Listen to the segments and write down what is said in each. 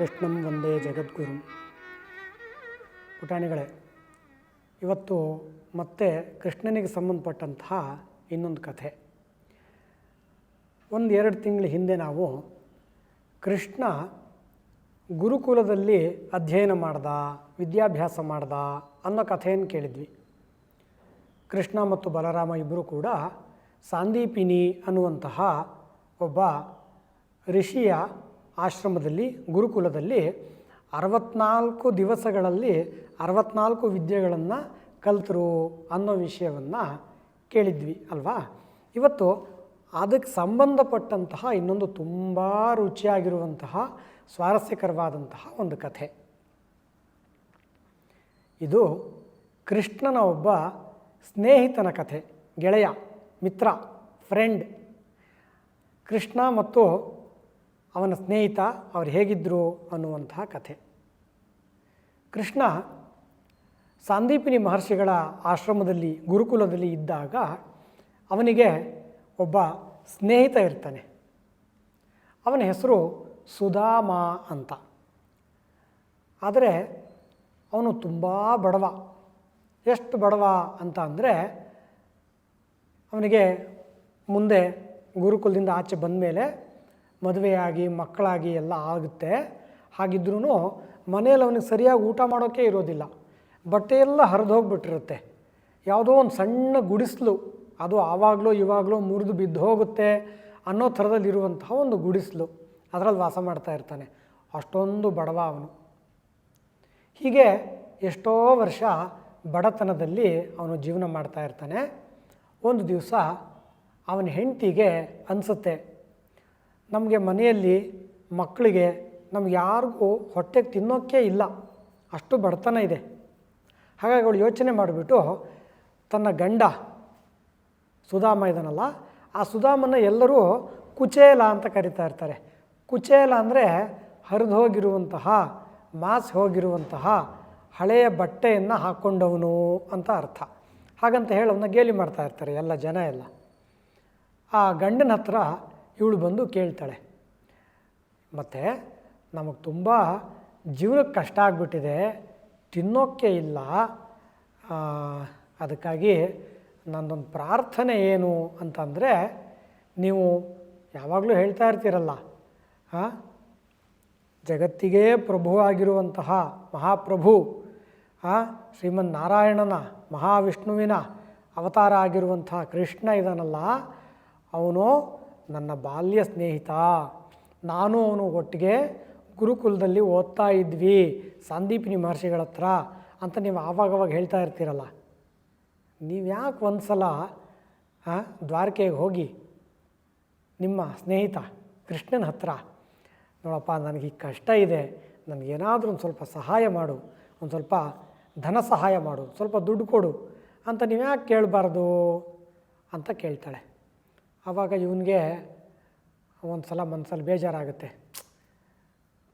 ಕೃಷ್ಣಂ ವಂದೇ ಜಗದ್ಗುರು. ಪುಟಾಣಿಗಳೇ, ಇವತ್ತು ಮತ್ತೆ ಕೃಷ್ಣನಿಗೆ ಸಂಬಂಧಪಟ್ಟಂತಹ ಇನ್ನೊಂದು ಕಥೆ. ಒಂದು ಎರಡು ತಿಂಗಳ ಹಿಂದೆ ನಾವು ಕೃಷ್ಣ ಗುರುಕುಲದಲ್ಲಿ ಅಧ್ಯಯನ ಮಾಡ್ದ, ವಿದ್ಯಾಭ್ಯಾಸ ಮಾಡ್ದ ಅನ್ನೋ ಕಥೆಯನ್ನು ಕೇಳಿದ್ವಿ. ಕೃಷ್ಣ ಮತ್ತು ಬಲರಾಮ ಇಬ್ಬರು ಕೂಡ ಸಾಂದೀಪಿನಿ ಅನ್ನುವಂತಹ ಒಬ್ಬ ಋಷಿಯ ಆಶ್ರಮದಲ್ಲಿ, ಗುರುಕುಲದಲ್ಲಿ ಅರವತ್ನಾಲ್ಕು ದಿವಸಗಳಲ್ಲಿ ಅರವತ್ನಾಲ್ಕು ವಿದ್ಯೆಗಳನ್ನು ಕಲ್ತರು ಅನ್ನೋ ವಿಷಯವನ್ನು ಕೇಳಿದ್ವಿ, ಅಲ್ವಾ? ಇವತ್ತು ಅದಕ್ಕೆ ಸಂಬಂಧಪಟ್ಟಂತಹ ಇನ್ನೊಂದು ತುಂಬ ರುಚಿಯಾಗಿರುವಂತಹ ಸ್ವಾರಸ್ಯಕರವಾದಂತಹ ಒಂದು ಕಥೆ. ಇದು ಕೃಷ್ಣನ ಒಬ್ಬ ಸ್ನೇಹಿತನ ಕಥೆ, ಗೆಳೆಯ, ಮಿತ್ರ ಫ್ರೆಂಡ್ ಕೃಷ್ಣ ಮತ್ತು ಅವನ ಸ್ನೇಹಿತ ಅವರು ಹೇಗಿದ್ದರು ಅನ್ನುವಂತಹ ಕಥೆ. ಕೃಷ್ಣ ಸಾಂದೀಪಿನಿ ಮಹರ್ಷಿಗಳ ಆಶ್ರಮದಲ್ಲಿ ಗುರುಕುಲದಲ್ಲಿ ಇದ್ದಾಗ ಅವನಿಗೆ ಒಬ್ಬ ಸ್ನೇಹಿತ ಇರ್ತಾನೆ. ಅವನ ಹೆಸರು ಸುಧಾಮ ಅಂತ. ಆದರೆ ಅವನು ತುಂಬ ಬಡವ. ಎಷ್ಟು ಬಡವ ಅಂತ ಅಂದರೆ ಅವನಿಗೆ ಮುಂದೆ ಗುರುಕುಲದಿಂದ ಆಚೆ ಬಂದ ಮೇಲೆ ಮದುವೆಯಾಗಿ, ಮಕ್ಕಳಾಗಿ ಎಲ್ಲ ಆಗುತ್ತೆ. ಹಾಗಿದ್ರೂ ಮನೇಲಿ ಅವನಿಗೆ ಸರಿಯಾಗಿ ಊಟ ಮಾಡೋಕ್ಕೆ ಇರೋದಿಲ್ಲ. ಬಟ್ಟೆ ಎಲ್ಲ ಹರಿದು ಹೋಗ್ಬಿಟ್ಟಿರುತ್ತೆ. ಯಾವುದೋ ಒಂದು ಸಣ್ಣ ಗುಡಿಸ್ಲು, ಅದು ಆವಾಗಲೋ ಇವಾಗಲೋ ಮುರಿದು ಬಿದ್ದು ಹೋಗುತ್ತೆ ಅನ್ನೋ ಥರದಲ್ಲಿರುವಂತಹ ಒಂದು ಗುಡಿಸ್ಲು ಅದರಲ್ಲಿ ವಾಸ ಮಾಡ್ತಾ ಇರ್ತಾನೆ. ಅಷ್ಟೊಂದು ಬಡವ ಅವನು. ಹೀಗೆ ಎಷ್ಟೋ ವರ್ಷ ಬಡತನದಲ್ಲಿ ಅವನು ಜೀವನ ಮಾಡ್ತಾ ಇರ್ತಾನೆ. ಒಂದು ದಿವಸ ಅವನ ಹೆಂಡತಿಗೆ ಅನಿಸುತ್ತೆ ನಮಗೆ ಮನೆಯಲ್ಲಿ ಮಕ್ಕಳಿಗೆ ನಮ್ಗೆ ಯಾರಿಗೂ ಹೊಟ್ಟೆಗೆ ತಿನ್ನೋಕ್ಕೆ ಇಲ್ಲ. ಅಷ್ಟು ಬಡತನ ಇದೆ. ಹಾಗಾಗಿ ಅವಳು ಯೋಚನೆ ಮಾಡಿಬಿಟ್ಟು, ತನ್ನ ಗಂಡ ಸುಧಾಮ ಇದನ್ನಲ್ಲ ಆ ಸುಧಾಮನ ಎಲ್ಲರೂ ಕುಚೇಲ ಅಂತ ಕರಿತಾ ಇರ್ತಾರೆ. ಕುಚೇಲ ಅಂದರೆ ಹರಿದು ಹೋಗಿರುವಂತಹ, ಮಾಸ್ ಹೋಗಿರುವಂತಹ ಹಳೆಯ ಬಟ್ಟೆಯನ್ನು ಹಾಕ್ಕೊಂಡವನು ಅಂತ ಅರ್ಥ. ಹಾಗಂತ ಹೇಳಿ ಅವನ್ನ ಗೇಲಿ ಮಾಡ್ತಾ ಇರ್ತಾರೆ ಎಲ್ಲ ಜನ ಎಲ್ಲ. ಆ ಗಂಡನ ಹತ್ರ ಇವಳು ಬಂದು ಕೇಳ್ತಾಳೆ, ಮತ್ತು ನಮಗೆ ತುಂಬ ಜೀವನಕ್ಕೆ ಕಷ್ಟ ಆಗಿಬಿಟ್ಟಿದೆ ತಿನ್ನೋಕ್ಕೆ ಇಲ್ಲ ಅದಕ್ಕಾಗಿ ನನ್ನದೊಂದು ಪ್ರಾರ್ಥನೆ ಏನು ಅಂತಂದರೆ, ನೀವು ಯಾವಾಗಲೂ ಹೇಳ್ತಾ ಇರ್ತೀರಲ್ಲ ಜಗತ್ತಿಗೇ ಪ್ರಭು ಆಗಿರುವಂತಹ ಮಹಾಪ್ರಭು ಶ್ರೀಮನ್ ನಾರಾಯಣನ ಮಹಾವಿಷ್ಣುವಿನ ಅವತಾರ ಆಗಿರುವಂತಹ ಕೃಷ್ಣ ಇದನಲ್ಲ, ಅವನು ನನ್ನ ಬಾಲ್ಯ ಸ್ನೇಹಿತ. ನಾನು ಅವನು ಒಟ್ಟಿಗೆ ಗುರುಕುಲದಲ್ಲಿ ಓದ್ತಾ ಇದ್ವಿ ಸಂದೀಪಿನಿ ಮಹರ್ಷಿಗಳ ಹತ್ರ ಅಂತ ನೀವು ಆವಾಗವಾಗ ಹೇಳ್ತಾ ಇರ್ತೀರಲ್ಲ. ನೀವು ಯಾಕೆ ಒಂದು ಸಲ ದ್ವಾರಕೆಗೆ ಹೋಗಿ ನಿಮ್ಮ ಸ್ನೇಹಿತ ಕೃಷ್ಣನ ಹತ್ರ, ನೋಡಪ್ಪ, ನನಗೆ ಈ ಕಷ್ಟ ಇದೆ ನನಗೇನಾದರೂ ಒಂದು ಸ್ವಲ್ಪ ಸಹಾಯ ಮಾಡು, ಒಂದು ಸ್ವಲ್ಪ ಧನ ಸಹಾಯ ಮಾಡು ಸ್ವಲ್ಪ ದುಡ್ಡು ಕೊಡು ಅಂತ ನೀವು ಯಾಕೆ ಕೇಳಬಾರ್ದು ಅಂತ ಕೇಳ್ತಾಳೆ. ಆವಾಗ ಇವನಿಗೆ ಒಂದು ಸಲ ಮನಸ್ಸಲ್ಲಿ ಬೇಜಾರಾಗುತ್ತೆ.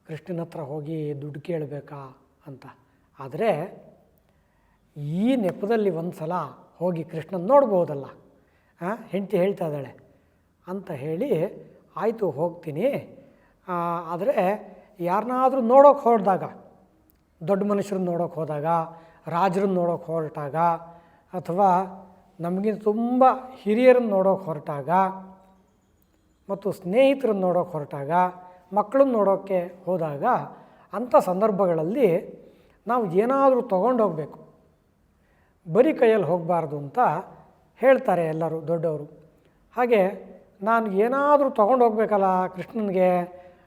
ಕೃಷ್ಣನ ಹತ್ರ ಹೋಗಿ ದುಡ್ಡು ಕೇಳಬೇಕಾ ಅಂತ. ಆದರೆ ಈ ನೆಪದಲ್ಲಿ ಒಂದು ಸಲ ಹೋಗಿ ಕೃಷ್ಣನ ನೋಡ್ಬೋದಲ್ಲ. ಹಾಂ ಹೆಂಡತಿ ಹೇಳ್ತಾ ಇದ್ದಾಳೆ, ಅಂತ ಹೇಳಿ ಆಯಿತು ಹೋಗ್ತೀನಿ. ಆದರೆ ಯಾರನ್ನಾದರೂ ನೋಡೋಕೆ ಹೊರಟಾಗ ದೊಡ್ಡ ಮನುಷ್ಯರನ್ನ ನೋಡೋಕೆ ಹೋದಾಗ, ರಾಜರನ್ನ ನೋಡೋಕೆ ಹೊರಟಾಗ, ಅಥವಾ ನಮಗಿಂತ ತುಂಬ ಹಿರಿಯರನ್ನು ನೋಡೋಕೆ ಹೊರಟಾಗ ಮತ್ತು ಸ್ನೇಹಿತರನ್ನು ನೋಡೋಕೆ ಹೊರಟಾಗ, ಮಕ್ಕಳನ್ನು ನೋಡೋಕ್ಕೆ ಹೋದಾಗ ಅಂಥ ಸಂದರ್ಭಗಳಲ್ಲಿ ನಾವು ಏನಾದರೂ ತೊಗೊಂಡೋಗ್ಬೇಕು ಬರೀ ಕೈಯಲ್ಲಿ ಹೋಗಬಾರ್ದು ಅಂತ ಹೇಳ್ತಾರೆ ಎಲ್ಲರೂ ದೊಡ್ಡವರು. ಹಾಗೆ ನಾನು ಏನಾದರೂ ತೊಗೊಂಡು ಹೋಗ್ಬೇಕಲ್ಲ ಕೃಷ್ಣನಿಗೆ,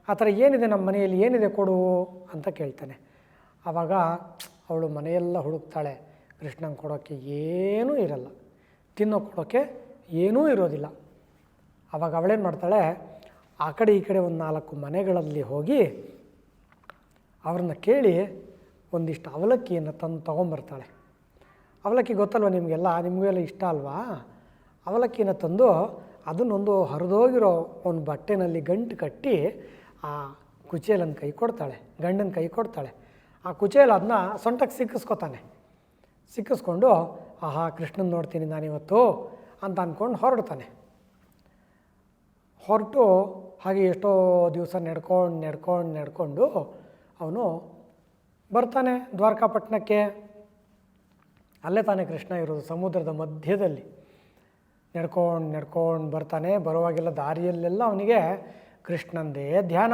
ಆ ಥರ ಏನಿದೆ ನಮ್ಮ ಮನೆಯಲ್ಲಿ, ಏನಿದೆ ಕೊಡು ಅಂತ ಕೇಳ್ತಾನೆ. ಆವಾಗ ಅವಳು ಮನೆಯೆಲ್ಲ ಹುಡುಕ್ತಾಳೆ, ಕೃಷ್ಣಂಗೆ ಕೊಡೋಕ್ಕೆ ಏನೂ ಇರಲ್ಲ. ತಿನ್ನೋ ಕೊಡೋಕ್ಕೆ ಏನೂ ಇರೋದಿಲ್ಲ. ಆವಾಗ ಅವಳೇನು ಮಾಡ್ತಾಳೆ, ಆ ಕಡೆ ಈ ಕಡೆ ಒಂದು ನಾಲ್ಕು ಮನೆಗಳಲ್ಲಿ ಹೋಗಿ ಅವ್ರನ್ನ ಕೇಳಿ ಒಂದಿಷ್ಟು ಅವಲಕ್ಕಿಯನ್ನು ತಂದು ತೊಗೊಂಬರ್ತಾಳೆ. ಅವಲಕ್ಕಿ ಗೊತ್ತಲ್ವ ನಿಮಗೆಲ್ಲ? ನಿಮಗೆಲ್ಲ ಇಷ್ಟ ಅಲ್ವಾ? ಅವಲಕ್ಕಿನ ತಂದು ಅದನ್ನೊಂದು ಹರಿದೋಗಿರೋ ಒಂದು ಬಟ್ಟೆನಲ್ಲಿ ಗಂಟು ಕಟ್ಟಿ ಆ ಕುಚೇಲನ ಕೈ ಕೊಡ್ತಾಳೆ, ಗಂಡನ ಕೈ ಕೊಡ್ತಾಳೆ. ಆ ಕುಚೇಲ ಅದನ್ನ ಸೊಂಟಕ್ಕೆ ಸಿಕ್ಕಿಸ್ಕೊತಾನೆ. ಸಿಕ್ಕಿಸ್ಕೊಂಡು ಆಹಾ, ಕೃಷ್ಣನ ನೋಡ್ತೀನಿ ನಾನಿವತ್ತು ಅಂತ ಅಂದ್ಕೊಂಡು ಹೊರಡ್ತಾನೆ. ಹೊರಟು ಹಾಗೆ ಎಷ್ಟೋ ದಿವಸ ನಡ್ಕೊಂಡು ನಡ್ಕೊಂಡು ನಡ್ಕೊಂಡು ಅವನು ಬರ್ತಾನೆ ದ್ವಾರಕಾಪಟ್ಟಣಕ್ಕೆ. ಅಲ್ಲೇ ತಾನೇ ಕೃಷ್ಣ ಇರೋದು ಸಮುದ್ರದ ಮಧ್ಯದಲ್ಲಿ. ನಡ್ಕೊಂಡು ನಡ್ಕೊಂಡು ಬರ್ತಾನೆ, ಬರುವಾಗೆಲ್ಲ ದಾರಿಯಲ್ಲೆಲ್ಲ ಅವನಿಗೆ ಕೃಷ್ಣಂದೇ ಧ್ಯಾನ.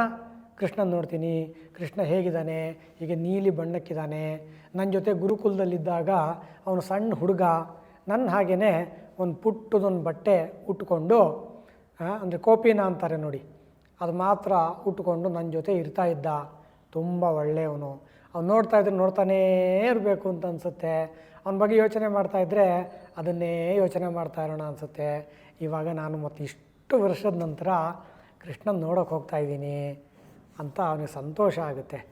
ಕೃಷ್ಣನ್ ನೋಡ್ತೀನಿ, ಕೃಷ್ಣ ಹೇಗಿದ್ದಾನೆ, ಹೀಗೆ ನೀಲಿ ಬಣ್ಣಕ್ಕಿದ್ದಾನೆ. ನನ್ನ ಜೊತೆ ಗುರುಕುಲದಲ್ಲಿದ್ದಾಗ ಅವನು ಸಣ್ಣ ಹುಡುಗ. ನನ್ನ ಹಾಗೇ ಒಂದು ಪುಟ್ಟದೊಂದು ಬಟ್ಟೆ ಉಟ್ಕೊಂಡು ಅಂದರೆ ಕೋಪಿನ ಅಂತಾರೆ ನೋಡಿ, ಅದು ಮಾತ್ರ ಉಟ್ಕೊಂಡು ನನ್ನ ಜೊತೆ ಇರ್ತಾ ಇದ್ದ. ತುಂಬ ಒಳ್ಳೆಯವನು. ಅವ್ನು ನೋಡ್ತಾ ಇದ್ರೆ ನೋಡ್ತಾನೇ ಇರಬೇಕು ಅಂತ ಅನಿಸುತ್ತೆ. ಅವನ ಬಗ್ಗೆ ಯೋಚನೆ ಮಾಡ್ತಾ ಇದ್ದರೆ ಅದನ್ನೇ ಯೋಚನೆ ಮಾಡ್ತಾ ಇರೋಣ ಅನಿಸುತ್ತೆ. ಇವಾಗ ನಾನು ಮತ್ತು ಇಷ್ಟು ವರ್ಷದ ನಂತರ ಕೃಷ್ಣನ ನೋಡೋಕೆ ಹೋಗ್ತಾ ಇದ್ದೀನಿ. ಅಂತ ಅವನಿಗೆ ಸಂತೋಷ ಆಗುತ್ತೆ.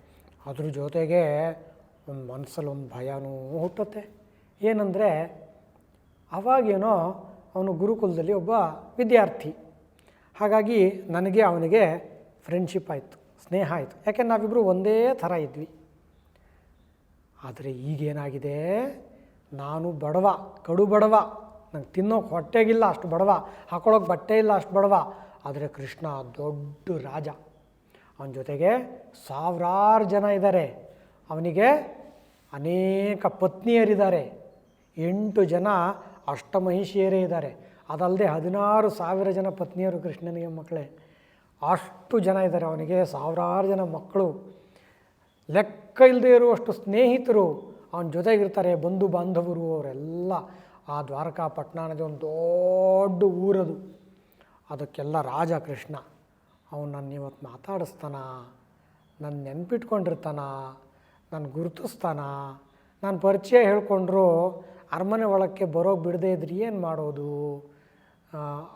ಅದ್ರ ಜೊತೆಗೆ ಒಂದು ಮನಸ್ಸಲ್ಲಿ ಒಂದು ಭಯನೂ ಹುಟ್ಟುತ್ತೆ. ಏನಂದರೆ, ಅವಾಗೇನೋ ಅವನು ಗುರುಕುಲದಲ್ಲಿ ಒಬ್ಬ ವಿದ್ಯಾರ್ಥಿ. ಹಾಗಾಗಿ ನನಗೆ ಅವನಿಗೆ ಫ್ರೆಂಡ್ಶಿಪ್ ಆಯಿತು, ಸ್ನೇಹ ಆಯಿತು. ಯಾಕೆ ನಾವಿಬ್ಬರು ಒಂದೇ ಥರ ಇದ್ವಿ. ಆದರೆ ಈಗೇನಾಗಿದೆ? ನಾನು ಬಡವ, ಕಡು ಬಡವ. ನಂಗೆ ತಿನ್ನೋಕೆ ಹೊಟ್ಟೆಗಿಲ್ಲ ಅಷ್ಟು ಬಡವ ಹಾಕೊಳ್ಳೋಕೆ ಬಟ್ಟೆ ಇಲ್ಲ ಅಷ್ಟು ಬಡವ. ಆದರೆ ಕೃಷ್ಣ ದೊಡ್ಡ ರಾಜ. ಅವನ ಜೊತೆಗೆ ಸಾವಿರಾರು ಜನ ಇದ್ದಾರೆ. ಅವನಿಗೆ ಅನೇಕ ಪತ್ನಿಯರಿದ್ದಾರೆ. ಎಂಟು ಜನ ಅಷ್ಟಮಹಿಷಿಯರೇ ಇದ್ದಾರೆ. ಅದಲ್ಲದೆ ಹದಿನಾರು ಸಾವಿರ ಜನ ಪತ್ನಿಯರು ಕೃಷ್ಣನಿಗೆ ಮಕ್ಕಳೇ. ಅಷ್ಟು ಜನ ಇದ್ದಾರೆ ಅವನಿಗೆ, ಸಾವಿರಾರು ಜನ ಮಕ್ಕಳು. ಲೆಕ್ಕ ಇಲ್ಲದೆ ಇರುವಷ್ಟು ಸ್ನೇಹಿತರು ಅವನ ಜೊತೆಗಿರ್ತಾರೆ, ಬಂಧು ಬಾಂಧವರು ಅವರೆಲ್ಲ. ಆ ದ್ವಾರಕಾಪಟ್ಟಣ ಅನ್ನೋದು ಒಂದು ದೊಡ್ಡ ಊರದು. ಅದಕ್ಕೆಲ್ಲ ರಾಜ ಕೃಷ್ಣ. ಅವನು ನನ್ನ ಇವತ್ತು ಮಾತಾಡಿಸ್ತಾನ? ನನ್ನ ನೆನ್ಪಿಟ್ಕೊಂಡಿರ್ತಾನ? ನಾನು ಗುರುತಿಸ್ತಾನ? ನಾನು ಪರಿಚಯ ಹೇಳ್ಕೊಂಡ್ರು ಅರಮನೆ ಒಳಕ್ಕೆ ಬರೋಕ್ಕೆ ಬಿಡದೇ ಇದ್ರೆ ಏನು ಮಾಡೋದು?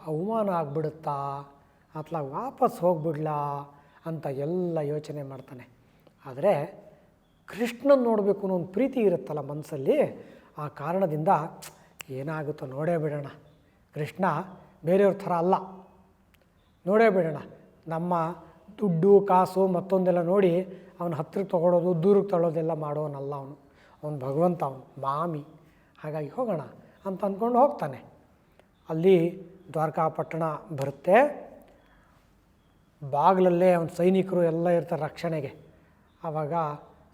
ಅವಮಾನ ಆಗಿಬಿಡುತ್ತಾ? ಅತ್ಲಾಗ ವಾಪಸ್ ಹೋಗ್ಬಿಡ್ಲಾ? ಅಂತ ಎಲ್ಲ ಯೋಚನೆ ಮಾಡ್ತಾನೆ. ಆದರೆ ಕೃಷ್ಣನ್ ನೋಡಬೇಕು ಅನ್ನೋ ಒಂದು ಪ್ರೀತಿ ಇರುತ್ತಲ್ಲ ಮನಸ್ಸಲ್ಲಿ ಆ ಕಾರಣದಿಂದ ಏನಾಗುತ್ತೋ ನೋಡೇ ಬಿಡೋಣ. ಕೃಷ್ಣ ಬೇರೆಯವ್ರ ಥರ ಅಲ್ಲ. ನೋಡೇ ಬಿಡೋಣ. ನಮ್ಮ ದುಡ್ಡು, ಕಾಸು ಮತ್ತೊಂದೆಲ್ಲ ನೋಡಿ ಅವನ ಹತ್ರಕ್ಕೆ ತೊಗೊಳೋದು ದೂರಕ್ಕೆ ತಳ್ಳೋದೆಲ್ಲ ಮಾಡೋನಲ್ಲ ಅವನು. ಅವನು ಭಗವಂತ, ಅವನು ಮಾಮಿ. ಹಾಗಾಗಿ ಹೋಗೋಣ ಅಂತ ಅಂದ್ಕೊಂಡು ಹೋಗ್ತಾನೆ. ಅಲ್ಲಿ ದ್ವಾರಕಾಪಟ್ಟಣ ಬರುತ್ತೆ. ಬಾಗಿಲಲ್ಲೇ ಅವನ ಸೈನಿಕರು ಎಲ್ಲ ಇರ್ತಾರೆ ರಕ್ಷಣೆಗೆ. ಆವಾಗ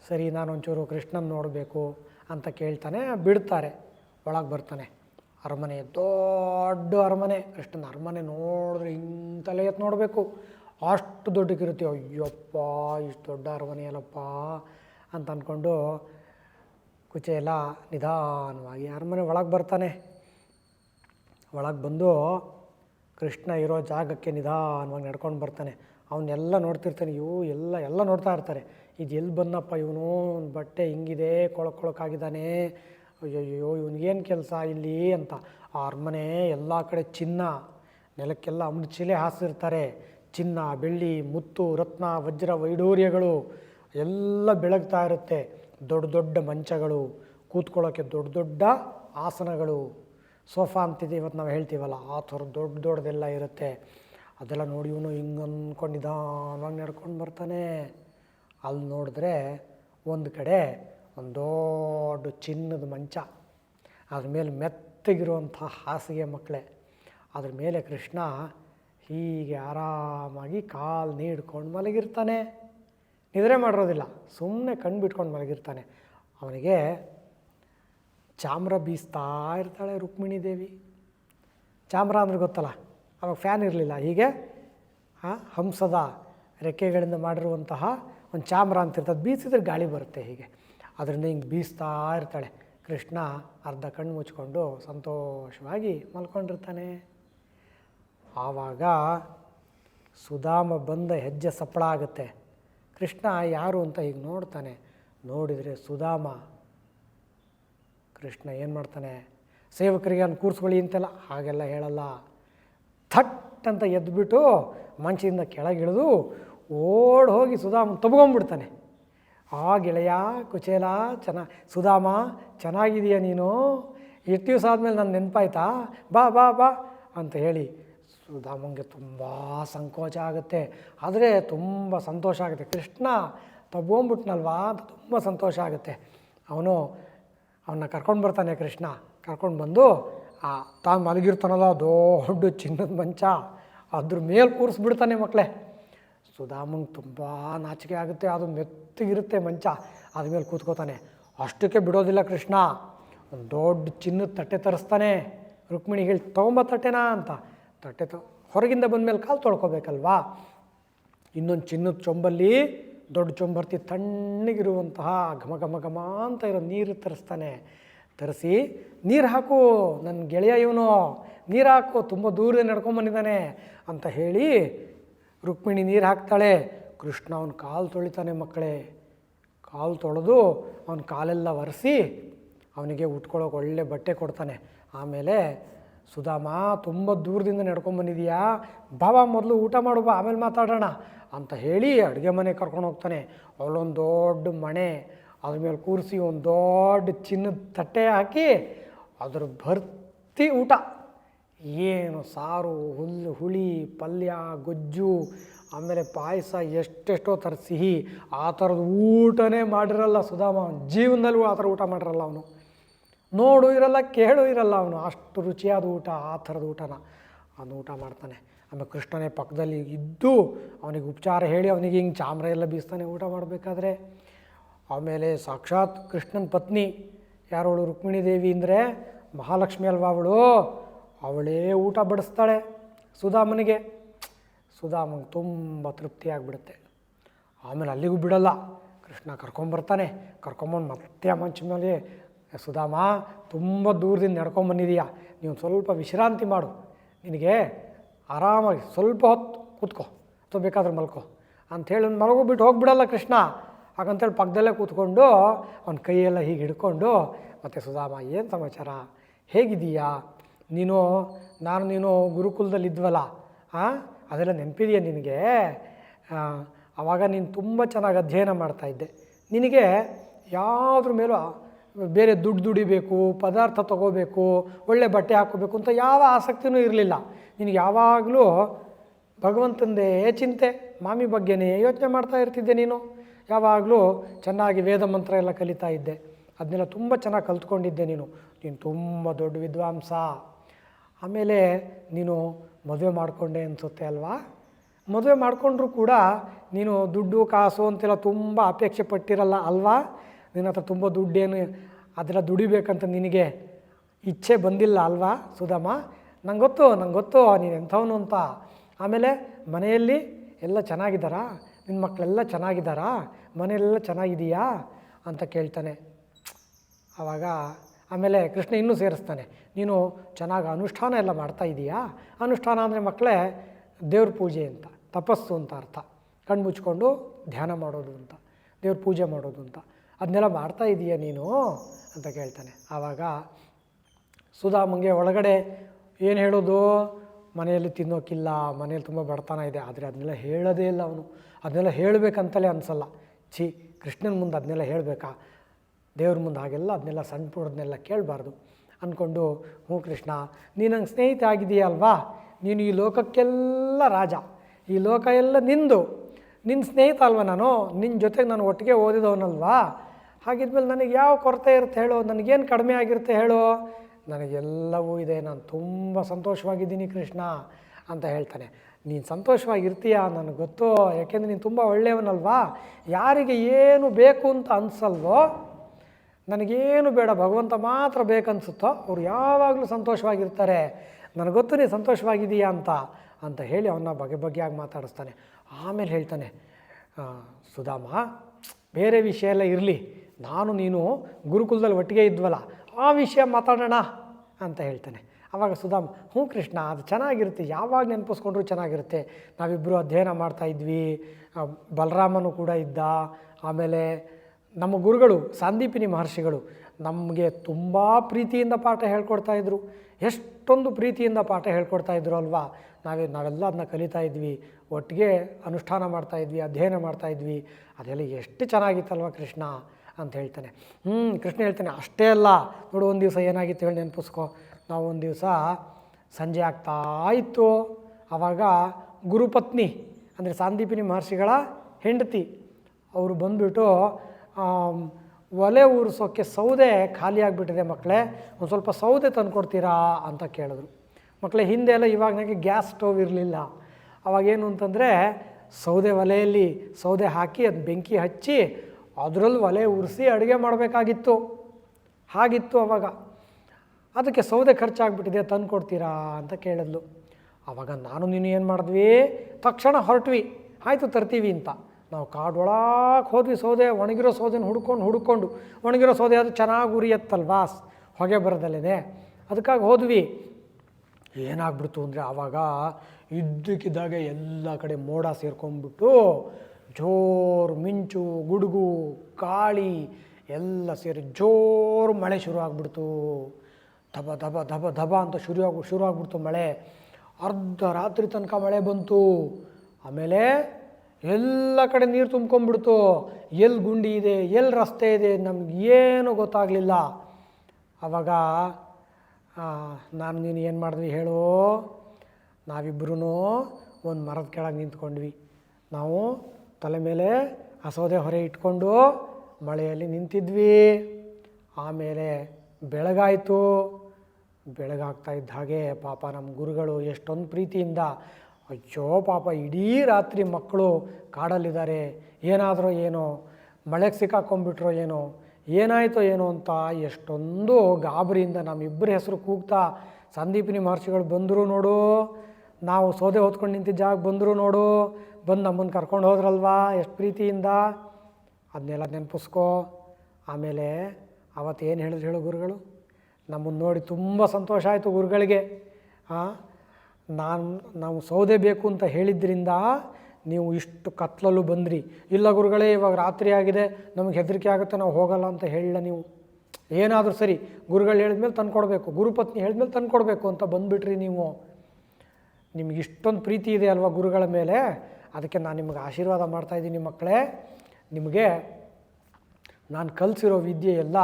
ಸರಿ ನಾನು ಒಂಚೂರು ಕೃಷ್ಣನ್ ನೋಡಬೇಕು ಅಂತ ಕೇಳ್ತಾನೆ, ಬಿಡ್ತಾರೆ. ಒಳಗೆ ಬರ್ತಾನೆ. ಅರಮನೆ, ದೊಡ್ಡ ಅರಮನೆ. ಕೃಷ್ಣನ ಅರಮನೆ ನೋಡಿದ್ರೆ ಇಂಥಲೇ ಎತ್ತು ನೋಡಬೇಕು. ಅಷ್ಟು ದೊಡ್ಡಕ್ಕಿರುತ್ತೆ ಅಯ್ಯಪ್ಪ, ಇಷ್ಟು ದೊಡ್ಡ ಅರಮನೆ ಅಲ್ಲಪ್ಪ ಅಂತ ಅಂದ್ಕೊಂಡು ಕುಚೆ ಎಲ್ಲ ನಿಧಾನವಾಗಿ ಅರಮನೆ ಒಳಗೆ ಬರ್ತಾನೆ. ಒಳಗೆ ಬಂದು ಕೃಷ್ಣ ಇರೋ ಜಾಗಕ್ಕೆ ನಿಧಾನವಾಗಿ ನಡ್ಕೊಂಡು ಬರ್ತಾನೆ. ಅವನ್ನೆಲ್ಲ ನೋಡ್ತಿರ್ತಾನೆ ಇವು ಎಲ್ಲ ಎಲ್ಲ ನೋಡ್ತಾ ಇರ್ತಾರೆ. ಇದು ಎಲ್ಲಿ ಬಂದಪ್ಪ ಇವನು? ಬಟ್ಟೆ ಹಿಂಗಿದೆ ಕೊಳಕ್ ಕೊಳಕಾಗಿದ್ದಾನೆ ಅಯ್ಯಯ್ಯೋ, ಇವನಿಗೇನು ಕೆಲಸ ಇಲ್ಲಿ ಅಂತ. ಆ ಅರಮನೆ ಎಲ್ಲ ಕಡೆ ಚಿನ್ನ, ನೆಲಕ್ಕೆಲ್ಲ ಅಮೃತಶಿಲೆ ಹಾಸಿರ್ತಾರೆ. ಚಿನ್ನ, ಬೆಳ್ಳಿ, ಮುತ್ತು, ರತ್ನ, ವಜ್ರ, ವೈಡೂರ್ಯಗಳು ಎಲ್ಲ ಬೆಳಗ್ತಾ ಇರುತ್ತೆ. ದೊಡ್ಡ ದೊಡ್ಡ ಮಂಚಗಳು ಕೂತ್ಕೊಳ್ಳೋಕ್ಕೆ ದೊಡ್ಡ ದೊಡ್ಡ ಆಸನಗಳು. ಸೋಫಾ ಅಂತಿದೆ, ಇವತ್ತು ನಾವು ಹೇಳ್ತೀವಲ್ಲ, ಆ ಥರ ದೊಡ್ಡ ದೊಡ್ಡದೆಲ್ಲ ಇರುತ್ತೆ. ಅದೆಲ್ಲ ನೋಡಿ ಇವನು ಹಿಂಗೆ ಅಂದ್ಕೊಂಡು ನಿಧಾನವಾಗಿ ನಡ್ಕೊಂಡು ಬರ್ತಾನೆ. ಅಲ್ಲಿ ನೋಡಿದ್ರೆ ಒಂದು ಕಡೆ ಒಂದು ದೊಡ್ಡ ಚಿನ್ನದ ಮಂಚ. ಅದ್ರ ಮೇಲೆ ಮೆತ್ತಗಿರುವಂಥ ಹಾಸಿಗೆ ಮಕ್ಕಳೇ ಅದ್ರ ಮೇಲೆ ಕೃಷ್ಣ ಹೀಗೆ ಆರಾಮಾಗಿ ಕಾಲು ನೀಡ್ಕೊಂಡು ಮಲಗಿರ್ತಾನೆ. ನಿದ್ರೆ ಮಾಡಿರೋದಿಲ್ಲ ಸುಮ್ಮನೆ ಕಣ್ಣು ಬಿಟ್ಕೊಂಡು ಮಲಗಿರ್ತಾನೆ. ಅವನಿಗೆ ಚಾಮ್ರ ಬೀಸ್ತಾ ಇರ್ತಾಳೆ ರುಕ್ಮಿಣಿ ದೇವಿ. ಚಾಮ್ರ ಅಂದ್ರೆ ಗೊತ್ತಲ್ಲ, ಅವಾಗ ಫ್ಯಾನ್ ಇರಲಿಲ್ಲ. ಹೀಗೆ ಹಂಸದ ರೆಕ್ಕೆಗಳಿಂದ ಮಾಡಿರುವಂತಹ ಒಂದು ಚಾಮ್ರ ಅಂತಿರ್ತದೆ ಬೀಸಿದ್ರೆ ಗಾಳಿ ಬರುತ್ತೆ ಹೀಗೆ. ಅದರಿಂದ ಹಿಂಗೆ ಬೀಸ್ತಾ ಇರ್ತಾಳೆ. ಕೃಷ್ಣ ಅರ್ಧ ಕಣ್ಣು ಮುಚ್ಕೊಂಡು ಸಂತೋಷವಾಗಿ ಮಲ್ಕೊಂಡಿರ್ತಾನೆ. ಆವಾಗ ಸುಧಾಮ ಬಂದ ಹೆಜ್ಜೆ ಸಪ್ಪಳ ಆಗುತ್ತೆ. ಕೃಷ್ಣ ಯಾರು ಅಂತ ಹೀಗೆ ನೋಡ್ತಾನೆ. ನೋಡಿದರೆ ಸುಧಾಮ, ಕೃಷ್ಣ ಏನು ಮಾಡ್ತಾನೆ? ಸೇವಕರಿಗೆ ಅವ್ನು ಕೂರಿಸ್ಕೊಳ್ಳಿ ಅಂತೆಲ್ಲ ಹಾಗೆಲ್ಲ ಹೇಳಲ್ಲ. ಥಟ್ ಅಂತ ಎದ್ದುಬಿಟ್ಟು ಮಂಚದಿಂದ ಕೆಳಗಿಳಿದು ಓಡ್ ಹೋಗಿ ಸುಧಾಮ ತಬ್ಕೊಂಬಿಡ್ತಾನೆ. ಆ ಗೆಳೆಯ ಕುಚೇಲ ಚೆನ್ನ ಸುಧಾಮ, ಚೆನ್ನಾಗಿದೆಯಾ ನೀನು? ಎಷ್ಟು ದಿವಸ ಆದಮೇಲೆ ನನ್ನ ನೆನಪಾಯ್ತಾ? ಬಾ ಬಾ ಬಾ ಅಂತ ಹೇಳಿ ಸುಧಾಮಂಗೆ ತುಂಬ ಸಂಕೋಚ ಆಗುತ್ತೆ. ಆದರೆ ತುಂಬ ಸಂತೋಷ ಆಗುತ್ತೆ. ಕೃಷ್ಣ ತಗೊಂಬಿಟ್ನಲ್ವಾ ಅಂತ ತುಂಬ ಸಂತೋಷ ಆಗುತ್ತೆ. ಅವನು, ಅವನ್ನ ಕರ್ಕೊಂಡು ಬರ್ತಾನೆ ಕೃಷ್ಣ. ಕರ್ಕೊಂಡು ಬಂದು, ಆ, ತಾನು ಮಲಗಿರ್ತಾನಲ್ಲ, ದೊಡ್ಡ ಚಿನ್ನದ ಮಂಚ, ಅದ್ರ ಮೇಲೆ ಕೂರಿಸ್ಬಿಡ್ತಾನೆ ಮಕ್ಕಳೇ ಸುಧಾಮಂಗೆ ತುಂಬ ನಾಚಿಕೆ ಆಗುತ್ತೆ. ಅದು ಮೆತ್ತಗಿರುತ್ತೆ ಮಂಚ ಅದ್ಮೇಲೆ ಕೂತ್ಕೋತಾನೆ. ಅಷ್ಟಕ್ಕೆ ಬಿಡೋದಿಲ್ಲ ಕೃಷ್ಣ. ಒಂದು ದೊಡ್ಡ ಚಿನ್ನದ ತಟ್ಟೆ ತರಿಸ್ತಾನೆ. ರುಕ್ಮಿಣಿ ಹೇಳಿ, ತೊಗೊಂಬ ತಟ್ಟೆನಾ ಅಂತ. ತಟ್ಟೆ ತ ಹೊರಗಿಂದ ಬಂದಮೇಲೆ ಕಾಲು ತೊಳ್ಕೊಬೇಕಲ್ವಾ? ಇನ್ನೊಂದು ಚಿನ್ನದ ಚೊಂಬಲ್ಲಿ ದೊಡ್ಡ ಚೊಂಬರ್ತಿ ತಣ್ಣಗಿರುವಂತಹ ಘಮ ಘಮ ಘಮ ಅಂತ ಇರೋ ನೀರು ತರಿಸ್ತಾನೆ. ತರಿಸಿ ನೀರು ಹಾಕು ನನ್ನ ಗೆಳೆಯ ಇವನು. ನೀರು ಹಾಕು, ತುಂಬ ದೂರದಿಂದ ನಡ್ಕೊಂಬಂದಿದ್ದಾನೆ ಅಂತ ಹೇಳಿ ರುಕ್ಮಿಣಿ ನೀರು ಹಾಕ್ತಾಳೆ. ಕೃಷ್ಣ ಅವನ ಕಾಲು ತೊಳಿತಾನೆ ಮಕ್ಕಳೇ. ಕಾಲು ತೊಳೆದು ಅವನ ಕಾಲೆಲ್ಲ ಒರೆಸಿ ಅವನಿಗೆ ಉಟ್ಕೊಳ್ಳೋಕೆ ಒಳ್ಳೆ ಬಟ್ಟೆ ಕೊಡ್ತಾನೆ. ಆಮೇಲೆ ಸುಧಾಮ, ತುಂಬ ದೂರದಿಂದ ನಡ್ಕೊಂಬಂದಿದೀಯಾ ಬಾಬಾ ಮೊದಲು ಊಟ ಮಾಡು, ಬಾ, ಆಮೇಲೆ ಮಾತಾಡೋಣ ಅಂತ ಹೇಳಿ ಅಡುಗೆ ಮನೆ ಕರ್ಕೊಂಡು ಹೋಗ್ತಾನೆ. ಅವಳೊಂದು ದೊಡ್ಡ ಮಣೆ, ಅದ್ರ ಮೇಲೆ ಕೂರಿಸಿ ಒಂದು ದೊಡ್ಡ ಚಿನ್ನದ ತಟ್ಟೆ ಹಾಕಿ ಅದ್ರ ಭರ್ತಿ ಊಟ. ಏನು ಸಾರು, ಹುಲ್ಲು, ಹುಳಿ, ಪಲ್ಯ, ಗೊಜ್ಜು, ಆಮೇಲೆ ಪಾಯಸ, ಎಷ್ಟೆಷ್ಟೋ ಥರ ಸಿಹಿ, ಆ ಥರದ ಊಟನೇ ಮಾಡಿರಲ್ಲ ಸುಧಾಮ. ಜೀವನದಲ್ಲೂ ಆ ಥರ ಊಟ ಮಾಡಿರಲ್ಲ ಅವನು. ನೋಡು ಇರಲ್ಲ, ಕೇಳು ಇರಲ್ಲ ಅವನು. ಅಷ್ಟು ರುಚಿಯಾದ ಊಟ, ಆ ಥರದ ಊಟನ. ಅವನು ಊಟ ಮಾಡ್ತಾನೆ. ಆಮೇಲೆ ಕೃಷ್ಣನೇ ಪಕ್ಕದಲ್ಲಿ ಇದ್ದು ಅವನಿಗೆ ಉಪಚಾರ ಹೇಳಿ ಅವನಿಗೆ ಹಿಂಗೆ ಚಾಮ್ರ ಎಲ್ಲ ಬೀಸ್ತಾನೆ ಊಟ ಮಾಡಬೇಕಾದ್ರೆ. ಆಮೇಲೆ ಸಾಕ್ಷಾತ್ ಕೃಷ್ಣನ ಪತ್ನಿ ಯಾರವಳು ರುಕ್ಮಿಣಿ ದೇವಿ ಅಂದರೆ ಮಹಾಲಕ್ಷ್ಮಿ ಅಲ್ವಾ ಅವಳು? ಅವಳೇ ಊಟ ಬಡಿಸ್ತಾಳೆ ಸುಧಾಮನಿಗೆ. ಸುಧಾಮನಿಗೆ ತುಂಬ ತೃಪ್ತಿ ಆಗಿಬಿಡುತ್ತೆ. ಆಮೇಲೆ ಅಲ್ಲಿಗೂ ಬಿಡಲ್ಲ. ಕೃಷ್ಣ ಕರ್ಕೊಂಬರ್ತಾನೆ. ಕರ್ಕೊಂಬಂದು ಮತ್ತೆ ಮಂಚ ಮೇಲೆ ಸುಧಾಮ, ತುಂಬ ದೂರದಿಂದ ನಡ್ಕೊಂಬಂದಿದೀಯ ನೀವು ಸ್ವಲ್ಪ ವಿಶ್ರಾಂತಿ ಮಾಡು. ನಿನಗೆ ಆರಾಮಾಗಿ ಸ್ವಲ್ಪ ಹೊತ್ತು ಕೂತ್ಕೋ, ಅಥವಾ ಬೇಕಾದ್ರೆ ಮಲ್ಕೋ. ಅಂಥೇಳಿ ಮಲಗು ಬಿಟ್ಟು ಹೋಗಿಬಿಡಲ್ಲ ಕೃಷ್ಣ. ಹಾಗಂತೇಳಿ ಪಕ್ಕದಲ್ಲೇ ಕೂತ್ಕೊಂಡು ಅವನ ಕೈಯೆಲ್ಲ ಹೀಗೆ ಹಿಡ್ಕೊಂಡು, ಮತ್ತು ಸುಧಾಮ, ಏನು ಸಮಾಚಾರ? ಹೇಗಿದೀಯಾ ನೀನು, ನಾನು ನೀನು ಗುರುಕುಲದಲ್ಲಿ ಇದ್ವಲ್ಲ ಹಾಂ ಅದೆಲ್ಲ ನೆನಪಿದೆಯಾ ನಿನಗೆ? ಆವಾಗ ನೀನು ತುಂಬ ಚೆನ್ನಾಗಿ ಅಧ್ಯಯನ ಮಾಡ್ತಾಯಿದ್ದೆ ನಿನಗೆ ಯಾವುದ್ರ ಮೇಲೂ ಬೇರೆ ದುಡ್ಡು ದುಡಿಬೇಕು, ಪದಾರ್ಥ ತಗೋಬೇಕು, ಒಳ್ಳೆ ಬಟ್ಟೆ ಹಾಕೋಬೇಕು ಅಂತ ಯಾವ ಆಸಕ್ತಿನೂ ಇರಲಿಲ್ಲ. ನಿನಗೆ ಯಾವಾಗಲೂ ಭಗವಂತಂದೇ ಚಿಂತೆ, ಮಾಮಿ ಬಗ್ಗೆನೇ ಯೋಚನೆ ಮಾಡ್ತಾ ಇರ್ತಿದ್ದೆ ನೀನು. ಯಾವಾಗಲೂ ಚೆನ್ನಾಗಿ ವೇದ ಮಂತ್ರ ಎಲ್ಲ ಕಲಿತಾ ಇದ್ದೆ. ಅದನ್ನೆಲ್ಲ ತುಂಬ ಚೆನ್ನಾಗಿ ಕಲ್ತ್ಕೊಂಡಿದ್ದೆ ನೀನು. ನೀನು ತುಂಬ ದೊಡ್ಡ ವಿದ್ವಾಂಸ. ಆಮೇಲೆ ನೀನು ಮದುವೆ ಮಾಡಿಕೊಂಡೆ ಅನಿಸುತ್ತೆ ಅಲ್ವಾ? ಮದುವೆ ಮಾಡಿಕೊಂಡ್ರೂ ಕೂಡ ನೀನು ದುಡ್ಡು, ಕಾಸು ಅಂತೆಲ್ಲ ತುಂಬ ಅಪೇಕ್ಷೆ ಪಟ್ಟಿರಲ್ಲ ಅಲ್ವಾ? ನಿನ್ನ ಹತ್ರ ತುಂಬ ದುಡ್ಡೇನು ಅದೆಲ್ಲ ದುಡಿಬೇಕಂತ ನಿನಗೆ ಇಚ್ಛೆ ಬಂದಿಲ್ಲ ಅಲ್ವಾ ಸುಧಾಮ ನಂಗೆ ಗೊತ್ತು ನಂಗೆ ಗೊತ್ತು, ನೀನು ಎಂಥವನು ಅಂತ. ಆಮೇಲೆ ಮನೆಯಲ್ಲಿ ಎಲ್ಲ ಚೆನ್ನಾಗಿದ್ದಾರಾ? ನಿನ್ನ ಮಕ್ಕಳೆಲ್ಲ ಚೆನ್ನಾಗಿದ್ದಾರಾ? ಮನೆಯಲ್ಲೆಲ್ಲ ಚೆನ್ನಾಗಿದೆಯಾ ಅಂತ ಕೇಳ್ತಾನೆ. ಆವಾಗ ಆಮೇಲೆ ಕೃಷ್ಣ ಇನ್ನೂ ಸೇರಿಸ್ತಾನೆ. ನೀನು ಚೆನ್ನಾಗಿ ಅನುಷ್ಠಾನ ಎಲ್ಲ ಮಾಡ್ತಾ ಇದೀಯಾ? ಅನುಷ್ಠಾನ ಅಂದರೆ ಮಕ್ಕಳೇ ದೇವ್ರ ಪೂಜೆ ಅಂತ, ತಪಸ್ಸು ಅಂತ ಅರ್ಥ. ಕಣ್ಣು ಮುಚ್ಕೊಂಡು ಧ್ಯಾನ ಮಾಡೋದು ಅಂತ, ದೇವ್ರ ಪೂಜೆ ಮಾಡೋದು ಅಂತ. ಅದನ್ನೆಲ್ಲ ಮಾಡ್ತಾ ಇದೀಯ ನೀನು? ಅಂತ ಕೇಳ್ತಾನೆ. ಆವಾಗ ಸುಧಾಮಂಗೆ ಒಳಗಡೆ ಏನು ಹೇಳೋದು? ಮನೆಯಲ್ಲಿ ತಿನ್ನೋಕ್ಕಿಲ್ಲ ಮನೇಲಿ ತುಂಬ ಬಡತನ ಇದೆ, ಆದರೆ ಅದನ್ನೆಲ್ಲ ಹೇಳೋದೇ ಇಲ್ಲ ಅವನು. ಅದನ್ನೆಲ್ಲ ಹೇಳಬೇಕಂತಲೇ ಅನಿಸಲ್ಲ. ಛೀ, ಕೃಷ್ಣನ ಮುಂದೆ ಅದನ್ನೆಲ್ಲ ಹೇಳಬೇಕಾ? ದೇವ್ರ ಮುಂದೆ ಹಾಗೆಲ್ಲ ಅದನ್ನೆಲ್ಲ ಸಣ್ಣ ಪುಡೋದನ್ನೆಲ್ಲ ಕೇಳಬಾರ್ದು. ಅಂದ್ಕೊಂಡು ಹ್ಞೂ ಕೃಷ್ಣ, ನೀನು ನಂಗೆ ಸ್ನೇಹಿತ ಆಗಿದೆಯಲ್ವಾ ನೀನು ಈ ಲೋಕಕ್ಕೆಲ್ಲ ರಾಜ. ಈ ಲೋಕ ಎಲ್ಲ ನಿಂದು. ನಿನ್ನ ಸ್ನೇಹಿತ ಅಲ್ವಾ ನಾನು? ನಿನ್ನ ಜೊತೆಗೆ ನಾನು ಒಟ್ಟಿಗೆ ಓದಿದವನಲ್ವಾ? ಹಾಗಿದ್ಮೇಲೆ ನನಗೆ ಯಾವ ಕೊರತೆ ಇರುತ್ತೆ ಹೇಳೋ, ನನಗೇನು ಕಡಿಮೆ ಆಗಿರುತ್ತೆ ಹೇಳೋ? ನನಗೆಲ್ಲವೂ ಇದೆ, ನಾನು ತುಂಬ ಸಂತೋಷವಾಗಿದ್ದೀನಿ ಕೃಷ್ಣ ಅಂತ ಹೇಳ್ತಾನೆ. ನೀನು ಸಂತೋಷವಾಗಿರ್ತೀಯ ನನಗೆ ಗೊತ್ತು, ಯಾಕೆಂದರೆ ನೀನು ತುಂಬ ಒಳ್ಳೆಯವನಲ್ವಾ? ಯಾರಿಗೆ ಏನು ಬೇಕು ಅಂತ ಅನಿಸಲ್ವೋ, ನನಗೇನು ಬೇಡ, ಭಗವಂತ ಮಾತ್ರ ಬೇಕನ್ಸುತ್ತೋ, ಅವ್ರು ಯಾವಾಗಲೂ ಸಂತೋಷವಾಗಿರ್ತಾರೆ. ನನಗೆ ಗೊತ್ತು ನೀನು ಸಂತೋಷವಾಗಿದೀಯಾ ಅಂತ ಅಂತ ಹೇಳಿ ಅವನ್ನ ಬಗೆ ಬಗೆಯಾಗಿ ಮಾತಾಡಿಸ್ತಾನೆ. ಆಮೇಲೆ ಹೇಳ್ತಾನೆ ಸುಧಾಮ, ಬೇರೆ ವಿಷಯ ಎಲ್ಲ ಇರಲಿ. ನಾನು ನೀನು ಗುರುಕುಲದಲ್ಲಿ ಒಟ್ಟಿಗೆ ಇದ್ವಲ್ಲ, ಆ ವಿಷಯ ಮಾತಾಡೋಣ ಅಂತ ಹೇಳ್ತಾನೆ. ಆವಾಗ ಸುಧಾಮ್, ಹ್ಞೂ ಕೃಷ್ಣ, ಅದು ಚೆನ್ನಾಗಿರುತ್ತೆ, ಯಾವಾಗ ನೆನಪಿಸ್ಕೊಂಡ್ರು ಚೆನ್ನಾಗಿರುತ್ತೆ. ನಾವಿಬ್ಬರು ಅಧ್ಯಯನ ಮಾಡ್ತಾ ಇದ್ವಿ ಬಲರಾಮನು ಕೂಡ ಇದ್ದ, ಆಮೇಲೆ ನಮ್ಮ ಗುರುಗಳು, ಸಾಂದೀಪಿನಿ ಮಹರ್ಷಿಗಳು ನಮಗೆ ತುಂಬ ಪ್ರೀತಿಯಿಂದ ಪಾಠ ಹೇಳ್ಕೊಡ್ತಾ ಇದ್ದರು ಎಷ್ಟೊಂದು ಪ್ರೀತಿಯಿಂದ ಪಾಠ ಹೇಳ್ಕೊಡ್ತಾ ಇದ್ರು ಅಲ್ವಾ? ನಾವೇ, ನಾವೆಲ್ಲ ಅದನ್ನ ಕಲಿತಾ ಇದ್ವಿ, ಒಟ್ಟಿಗೆ ಅನುಷ್ಠಾನ ಮಾಡ್ತಾ ಇದ್ವಿ, ಅಧ್ಯಯನ ಮಾಡ್ತಾ ಇದ್ವಿ. ಅದೆಲ್ಲ ಎಷ್ಟು ಚೆನ್ನಾಗಿತ್ತಲ್ವ ಕೃಷ್ಣ? ಅಂತ ಹೇಳ್ತಾನೆ. ಹ್ಞೂ ಕೃಷ್ಣ ಹೇಳ್ತಾನೆ, ಅಷ್ಟೇ ಅಲ್ಲ, ನೋಡು, ಒಂದು ದಿವಸ ಏನಾಗಿತ್ತು ಹೇಳಿ ನೆನಪಿಸ್ಕೋ. ನಾವು ಒಂದು ದಿವಸ ಸಂಜೆ ಆಗ್ತಾ ಇತ್ತು. ಆವಾಗ ಗುರುಪತ್ನಿ, ಅಂದರೆ ಸಾಂದೀಪಿನಿ ಮಹರ್ಷಿಗಳ ಹೆಂಡತಿ, ಅವರು ಬಂದುಬಿಟ್ಟು ಒಲೆ ಊರಿಸೋಕ್ಕೆ ಸೌದೆ ಖಾಲಿ ಆಗಿಬಿಟ್ಟಿದೆ ಮಕ್ಕಳೇ ಒಂದು ಸ್ವಲ್ಪ ಸೌದೆ ತಂದುಕೊಡ್ತೀರಾ ಅಂತ ಕೇಳಿದ್ರು. ಮಕ್ಕಳೇ ಹಿಂದೆ ಎಲ್ಲ ಇವಾಗ ನನಗೆ ಗ್ಯಾಸ್ ಸ್ಟವ್ ಇರಲಿಲ್ಲ. ಅವಾಗೇನು ಅಂತಂದರೆ, ಸೌದೆ ಒಲೆಯಲ್ಲಿ ಸೌದೆ ಹಾಕಿ ಅದು ಬೆಂಕಿ ಹಚ್ಚಿ ಅದರಲ್ಲಿ ಒಲೆ ಉರಿಸಿ ಅಡುಗೆ ಮಾಡಬೇಕಾಗಿತ್ತು. ಹಾಗಿತ್ತು ಅವಾಗ. ಅದಕ್ಕೆ ಸೌದೆ ಖರ್ಚಾಗ್ಬಿಟ್ಟಿದೆ ತಂದು ಕೊಡ್ತೀರಾ ಅಂತ ಕೇಳಿದ್ಲು. ಆವಾಗ ನಾನು ನೀನು ಏನು ಮಾಡಿದ್ವಿ? ತಕ್ಷಣ ಹೊರಟ್ವಿ. ಆಯಿತು ತರ್ತೀವಿ ಅಂತ. ನಾವು ಕಾಡೊಳಗೆ ಹೋದ್ವಿ ಸೌದೆ, ಒಣಗಿರೋ ಸೌದೆನ ಹುಡ್ಕೊಂಡು ಹುಡ್ಕೊಂಡು. ಒಣಗಿರೋ ಸೌದೆ ಅದು ಚೆನ್ನಾಗಿ ಉರಿಯತ್ತಲ್ವಾ? ಹೊಗೆ ಬರೋದಲ್ಲೇ ಅದಕ್ಕಾಗಿ ಹೋದ್ವಿ. ಏನಾಗ್ಬಿಡ್ತು ಅಂದರೆ ಆವಾಗ ಇದ್ದಕ್ಕಿದ್ದಾಗ ಎಲ್ಲ ಕಡೆ ಮೋಡ ಸೇರ್ಕೊಂಡ್ಬಿಟ್ಟು ಜೋರು ಮಿಂಚು, ಗುಡುಗು, ಗಾಳಿ ಎಲ್ಲ ಸೇರಿ ಜೋರು ಮಳೆ ಶುರು ಆಗ್ಬಿಡ್ತು. ಧಬ ಧಬ ಧಬ ಧಬ ಅಂತ ಶುರು ಆಗಿ, ಶುರು ಮಳೆ. ಅರ್ಧ ರಾತ್ರಿ ತನಕ ಮಳೆ ಬಂತು. ಆಮೇಲೆ ಎಲ್ಲ ಕಡೆ ನೀರು ತುಂಬ್ಕೊಂಡ್ಬಿಡ್ತು. ಎಲ್ಲಿ ಗುಂಡಿ ಇದೆ ಎಲ್ಲಿ ರಸ್ತೆ ಇದೆ ನಮ್ಗೆ ಏನು ಗೊತ್ತಾಗಲಿಲ್ಲ. ಆವಾಗ ನಾನು, ನೀನು ಏನು ಮಾಡಿದ್ವಿ ಹೇಳು. ನಾವಿಬ್ಬರೂ ಒಂದು ಮರದ ಕೆಳಗೆ ನಿಂತ್ಕೊಂಡ್ವಿ. ನಾವು ತಲೆ ಮೇಲೆ ಆ ಹೊರೆ ಇಟ್ಕೊಂಡು ಮಳೆಯಲ್ಲಿ ನಿಂತಿದ್ವಿ. ಆಮೇಲೆ ಬೆಳಗಾಯಿತು. ಬೆಳಗಾಗ್ತಾ ಇದ್ದ ಹಾಗೆ ಪಾಪ ನಮ್ಮ ಗುರುಗಳು ಎಷ್ಟೊಂದು ಪ್ರೀತಿಯಿಂದ, ಅಯ್ಯೋ ಪಾಪ ಇಡೀ ರಾತ್ರಿ ಮಕ್ಕಳು ಕಾಡಲ್ಲಿದ್ದಾರೆ, ಏನಾದರೂ ಏನೋ, ಮಳೆಗೆ ಸಿಕ್ಕಾಕೊಂಡ್ಬಿಟ್ರೋ ಏನೋ, ಏನಾಯಿತೋ ಏನೋ ಅಂತ ಎಷ್ಟೊಂದು ಗಾಬರಿಯಿಂದ ನಮ್ಮಿಬ್ಬರ ಹೆಸರು ಕೂಗ್ತಾ ಸಂದೀಪಿನಿ ಮಹರ್ಷಿಗಳು ಬಂದರು ನೋಡು, ನಾವು ಸೌದೆ ಹೊತ್ಕೊಂಡು ನಿಂತಿದ್ದ ಜಾಗ ಬಂದರು ನೋಡು ಬಂದು ನಮ್ಮನ್ನು ಕರ್ಕೊಂಡು ಹೋದ್ರಲ್ವಾ? ಎಷ್ಟು ಪ್ರೀತಿಯಿಂದ? ಅದನ್ನೆಲ್ಲ ನೆನಪಿಸ್ಕೋ. ಆಮೇಲೆ ಆವತ್ತು ಏನು ಹೇಳಿದ್ರು ಹೇಳು ಗುರುಗಳು? ನಮ್ಮನ್ನು ನೋಡಿ ತುಂಬ ಸಂತೋಷ ಆಯಿತು ಗುರುಗಳಿಗೆ. ನಾನು, ನಾವು ಸೌದೆ ಬೇಕು ಅಂತ ಹೇಳಿದ್ರಿಂದ ನೀವು ಇಷ್ಟು ಕತ್ಲಲ್ಲೂ ಬಂದ್ರಿ. ಇಲ್ಲ ಗುರುಗಳೇ, ಇವಾಗ ರಾತ್ರಿ ಆಗಿದೆ, ನಮಗೆ ಹೆದರಿಕೆ ಆಗುತ್ತೆ, ನಾವು ಹೋಗಲ್ಲ ಅಂತ ಹೇಳಿಲ್ಲ ನೀವು. ಏನಾದರೂ ಸರಿ, ಗುರುಗಳು ಹೇಳಿದ್ಮೇಲೆ ತಂದು ಕೊಡಬೇಕು ಗುರುಪತ್ನಿ ಹೇಳಿದ್ಮೇಲೆ ತಂದು ಕೊಡಬೇಕು ಅಂತ ಬಂದುಬಿಟ್ರಿ ನೀವು. ನಿಮ್ಗೆ ಇಷ್ಟೊಂದು ಪ್ರೀತಿ ಇದೆ ಅಲ್ವಾ ಗುರುಗಳ ಮೇಲೆ? ಅದಕ್ಕೆ ನಾನು ನಿಮಗೆ ಆಶೀರ್ವಾದ ಮಾಡ್ತಾಯಿದ್ದೀನಿ ಮಕ್ಕಳೇ. ನಿಮಗೆ ನಾನು ಕಲಿಸಿರೋ ವಿದ್ಯೆ ಎಲ್ಲ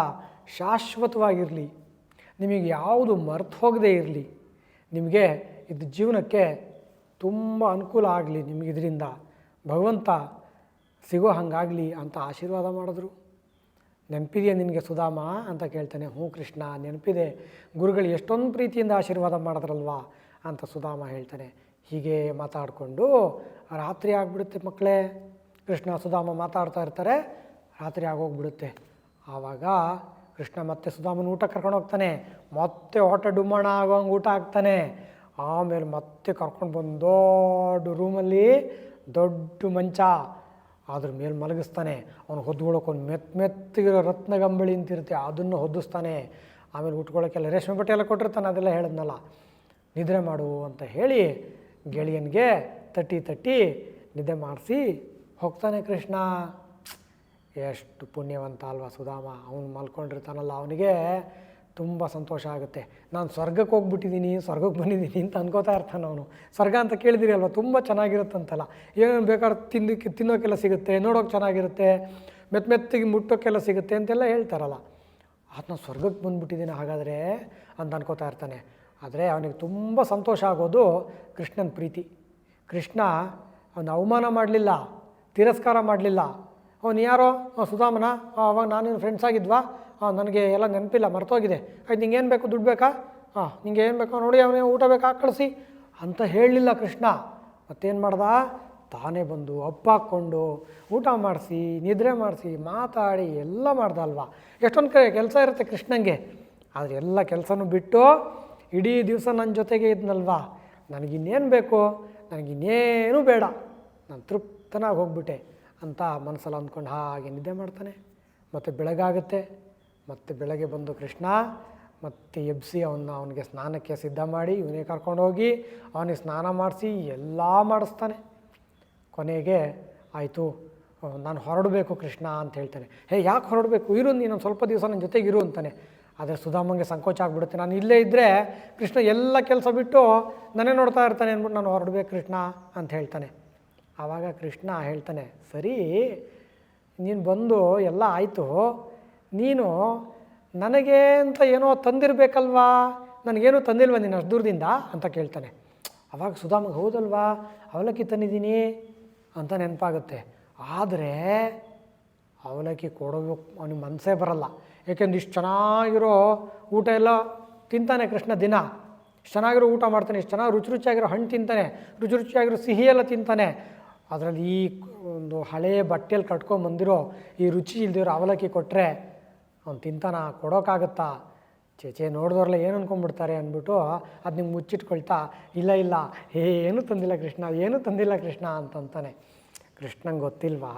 ಶಾಶ್ವತವಾಗಿರಲಿ. ನಿಮಗೆ ಯಾವುದು ಮರ್ತು ಹೋಗದೇ ಇರಲಿ. ನಿಮಗೆ ಇದು ಜೀವನಕ್ಕೆ ತುಂಬ ಅನುಕೂಲ ಆಗಲಿ ನಿಮಗೆ ಇದರಿಂದ. ಭಗವಂತ ಸಿಗೋ ಹಾಗಾಗಲಿ ಅಂತ ಆಶೀರ್ವಾದ ಮಾಡಿದ್ರು. ನೆನಪಿದೆಯಾ ನಿನಗೆ ಸುಧಾಮ ಅಂತ ಕೇಳ್ತಾನೆ. ಹ್ಞೂ ಕೃಷ್ಣ, ನೆನಪಿದೆ. ಗುರುಗಳು ಎಷ್ಟೊಂದು ಪ್ರೀತಿಯಿಂದ ಆಶೀರ್ವಾದ ಮಾಡಿದ್ರಲ್ವಾ ಅಂತ ಸುಧಾಮ ಹೇಳ್ತಾನೆ. ಹೀಗೆ ಮಾತಾಡಿಕೊಂಡು ರಾತ್ರಿ ಆಗಿಬಿಡುತ್ತೆ ಮಕ್ಕಳೇ. ಕೃಷ್ಣ ಸುಧಾಮ ಮಾತಾಡ್ತಾ ಇರ್ತಾರೆ. ರಾತ್ರಿ ಆಗೋಗ್ಬಿಡುತ್ತೆ. ಆವಾಗ ಕೃಷ್ಣ ಮತ್ತೆ ಸುಧಾಮನ ಊಟ ಕರ್ಕೊಂಡು ಹೋಗ್ತಾನೆ. ಮತ್ತೆ ಹೊಟ್ಟೆ ಡುಮ್ಮಣ ಆಗೋಂಗೆ ಊಟ ಹಾಕ್ತಾನೆ. ಆಮೇಲೆ ಮತ್ತೆ ಕರ್ಕೊಂಡು ಬಂದು ದೊಡ್ಡ ರೂಮಲ್ಲಿ ದೊಡ್ಡ ಮಂಚ. ಅದ್ರ ಮೇಲೆ ಮಲಗಿಸ್ತಾನೆ. ಅವ್ನು ಹೊದ್ಕೊಳಕ್ಕೆ ಒಂದು ಮೆತ್ತ ಮೆತ್ತಗಿರೋ ರತ್ನಗಂಬಳಿ ಅಂತಿರುತ್ತೆ ಅದನ್ನು ಹೊದಿಸ್ತಾನೆ ಆಮೇಲೆ ಉಟ್ಕೊಳ್ಳೋಕ್ಕೆಲ್ಲ ರೇಷ್ಮೆ ಬಟ್ಟೆ ಎಲ್ಲ ಕೊಟ್ಟಿರ್ತಾನೆ. ಅದೆಲ್ಲ ಹೇಳಿದ್ನಲ್ಲ. ನಿದ್ರೆ ಮಾಡು ಅಂತ ಹೇಳಿ ಗೆಳೆಯನಿಗೆ ತಟ್ಟಿ ತಟ್ಟಿ ನಿದ್ದೆ ಮಾಡಿಸಿ ಹೋಗ್ತಾನೆ ಕೃಷ್ಣ. ಎಷ್ಟು ಪುಣ್ಯವಂತ ಅಲ್ವಾ ಸುಧಾಮ. ಅವನು ಮಲ್ಕೊಂಡಿರ್ತಾನಲ್ಲ, ಅವನಿಗೆ ತುಂಬ ಸಂತೋಷ ಆಗುತ್ತೆ. ನಾನು ಸ್ವರ್ಗಕ್ಕೆ ಹೋಗ್ಬಿಟ್ಟಿದ್ದೀನಿ ಸ್ವರ್ಗಕ್ಕೆ ಬಂದಿದ್ದೀನಿ ಅಂತ ಅನ್ಕೋತಾ ಇರ್ತಾನೆ ಅವನು. ಸ್ವರ್ಗ ಅಂತ ಕೇಳಿದಿರಿ ಅಲ್ವಾ, ತುಂಬ ಚೆನ್ನಾಗಿರುತ್ತಂತಲ್ಲ. ಏನೇನು ಬೇಕಾದ್ರೆ ತಿನ್ನಕ್ಕೆ ತಿನ್ನೋಕ್ಕೆಲ್ಲ ಸಿಗುತ್ತೆ, ನೋಡೋಕೆ ಚೆನ್ನಾಗಿರುತ್ತೆ ಮೆತ್ತ ಮೆತ್ತಗೆ ಮುಟ್ಟೋಕ್ಕೆಲ್ಲ ಸಿಗುತ್ತೆ ಅಂತೆಲ್ಲ ಹೇಳ್ತಾರಲ್ಲ. ಆತನ ಸ್ವರ್ಗಕ್ಕೆ ಬಂದುಬಿಟ್ಟಿದ್ದೀನಿ ಹಾಗಾದರೆ ಅಂತ ಅನ್ಕೋತಾ ಇರ್ತಾನೆ. ಆದರೆ ಅವನಿಗೆ ತುಂಬ ಸಂತೋಷ ಆಗೋದು ಕೃಷ್ಣನ ಪ್ರೀತಿ. ಕೃಷ್ಣ ಅವನ ಅವಮಾನ ಮಾಡಲಿಲ್ಲ, ತಿರಸ್ಕಾರ ಮಾಡಲಿಲ್ಲ. ಅವನು ಯಾರೋ ಸುಧಾಮನ ಅವಾಗ ನಾನೇನು ಫ್ರೆಂಡ್ಸ್ ಆಗಿದ್ವಾ? ನನಗೆ ಎಲ್ಲ ನೆನಪಿಲ್ಲ, ಮರ್ತೋಗಿದೆ. ಆಯ್ತು, ನಿಂಗೆ ಏನು ಬೇಕು, ದುಡ್ಡು ಬೇಕಾ? ಹಾಂ ನಿಂಗೆ ಏನು ಬೇಕು ನೋಡಿ ಅವನೇ ಊಟ ಬೇಕಾ, ಕಳಿಸಿ ಅಂತ ಹೇಳಲಿಲ್ಲ ಕೃಷ್ಣ. ಮತ್ತೇನು ಮಾಡ್ದ? ತಾನೇ ಬಂದು ಅಪ್ಪ ಹಾಕ್ಕೊಂಡು ಊಟ ಮಾಡಿಸಿ, ನಿದ್ರೆ ಮಾಡಿಸಿ, ಮಾತಾಡಿ ಎಲ್ಲ ಮಾಡ್ದಲ್ವಾ ಎಷ್ಟೊಂದು ಕಡೆ ಕೆಲಸ ಇರುತ್ತೆ ಕೃಷ್ಣಂಗೆ. ಆದರೆ ಎಲ್ಲ ಕೆಲಸನೂ ಬಿಟ್ಟು ಇಡೀ ದಿವಸ ನನ್ನ ಜೊತೆಗೆ ಇದ್ನಲ್ವಾ? ನನಗಿನ್ನೇನು ಬೇಕು, ನನಗಿನ್ನೇನೂ ಬೇಡ. ನಾನು ತೃಪ್ತನಾಗಿ ಹೋಗ್ಬಿಟ್ಟೆ ಅಂತ ಮನಸ್ಸಲ್ಲಿ ಅಂದ್ಕೊಂಡು ಹಾಗೆ ನಿದ್ದೆ ಮಾಡ್ತಾನೆ. ಮತ್ತು ಬೆಳಗಾಗುತ್ತೆ. ಮತ್ತು ಬೆಳಗ್ಗೆ ಬಂದು ಕೃಷ್ಣ, ಮತ್ತು ಎಬ್ಸಿ ಅವನ್ನ ಅವನಿಗೆ ಸ್ನಾನಕ್ಕೆ ಸಿದ್ಧ ಮಾಡಿ ಇವನೇ ಕರ್ಕೊಂಡೋಗಿ ಅವನಿಗೆ ಸ್ನಾನ ಮಾಡಿಸಿ ಎಲ್ಲ ಮಾಡಿಸ್ತಾನೆ. ಕೊನೆಗೆ ಆಯಿತು, ನಾನು ಹೊರಡಬೇಕು ಕೃಷ್ಣ ಅಂತ ಹೇಳ್ತಾನೆ. ಹೇ, ಯಾಕೆ ಹೊರಡಬೇಕು? ಇರು, ನೀನು ಸ್ವಲ್ಪ ದಿವಸ ನನ್ನ ಜೊತೆಗೆ ಇರು ಅಂತಾನೆ. ಆದರೆ ಸುಧಾಮಂಗೆ ಸಂಕೋಚ ಆಗಿಬಿಡುತ್ತೆ. ನಾನು ಇಲ್ಲೇ ಇದ್ದರೆ ಕೃಷ್ಣ ಎಲ್ಲ ಕೆಲಸ ಬಿಟ್ಟು ನನ್ನೇ ನೋಡ್ತಾ ಇರ್ತಾನೆ ಅಂದ್ಬಿಟ್ಟು ನಾನು ಹೊರಡ್ಬೇಕು ಕೃಷ್ಣ ಅಂತ ಹೇಳ್ತಾನೆ. ಆವಾಗ ಕೃಷ್ಣ ಹೇಳ್ತಾನೆ, ಸರಿ, ನೀನು ಬಂದು ಎಲ್ಲ ಆಯಿತು. ನೀನು ನನಗೆ ಅಂತ ಏನೋ ತಂದಿರಬೇಕಲ್ವಾ? ನನಗೇನು ತಂದಿಲ್ವ ನೀನು ಅಷ್ಟು ದೂರದಿಂದ? ಅಂತ ಕೇಳ್ತಾನೆ. ಅವಾಗ ಸುಧಾಮಂಗೆ, ಹೌದಲ್ವಾ? ಅವಲಕ್ಕಿ ತಂದಿದ್ದೀನಿ ಅಂತ ನೆನಪಾಗುತ್ತೆ. ಆದರೆ ಅವಲಕ್ಕಿ ಕೊಡೋದು ಅವನಿಗೆ ಮನಸ್ಸೇ ಬರಲ್ಲ. ಏಕೆಂದ್ರೆ ಇಷ್ಟು ಚೆನ್ನಾಗಿರೋ ಊಟ ಎಲ್ಲ ತಿಂತಾನೆ ಕೃಷ್ಣ ದಿನ. ಇಷ್ಟು ಚೆನ್ನಾಗಿರೋ ಊಟ ಮಾಡ್ತಾನೆ, ಇಷ್ಟು ಚೆನ್ನಾಗಿ ರುಚಿ ರುಚಿಯಾಗಿರೋ ಹಣ್ಣು ತಿಂತಾನೆ, ರುಚಿ ರುಚಿಯಾಗಿರೋ ಸಿಹಿ ತಿಂತಾನೆ. ಅದರಲ್ಲಿ ಈ ಒಂದು ಹಳೆಯ ಬಟ್ಟೆಯಲ್ಲಿ ಕಟ್ಕೊಂಬಂದಿರೋ ಈ ರುಚಿ ಇಲ್ದಿರೋ ಅವಲಕ್ಕಿ ಕೊಟ್ಟರೆ ಅವ್ನು ತಿಂತಾನ ಕೊಡೋಕ್ಕಾಗತ್ತಾ ಚೇಚೆ ನೋಡಿದವ್ರಲ್ಲ ಏನು ಅನ್ಕೊಂಡ್ಬಿಡ್ತಾರೆ ಅಂದ್ಬಿಟ್ಟು ಅದು ನಿಮ್ಗೆ ಮುಚ್ಚಿಟ್ಕೊಳ್ತಾ, ಇಲ್ಲ ಇಲ್ಲ ಏನು ತಂದಿಲ್ಲ ಕೃಷ್ಣ, ಏನು ತಂದಿಲ್ಲ ಕೃಷ್ಣ ಅಂತಂತಾನೆ. ಕೃಷ್ಣಂಗೆ ಗೊತ್ತಿಲ್ವಾ?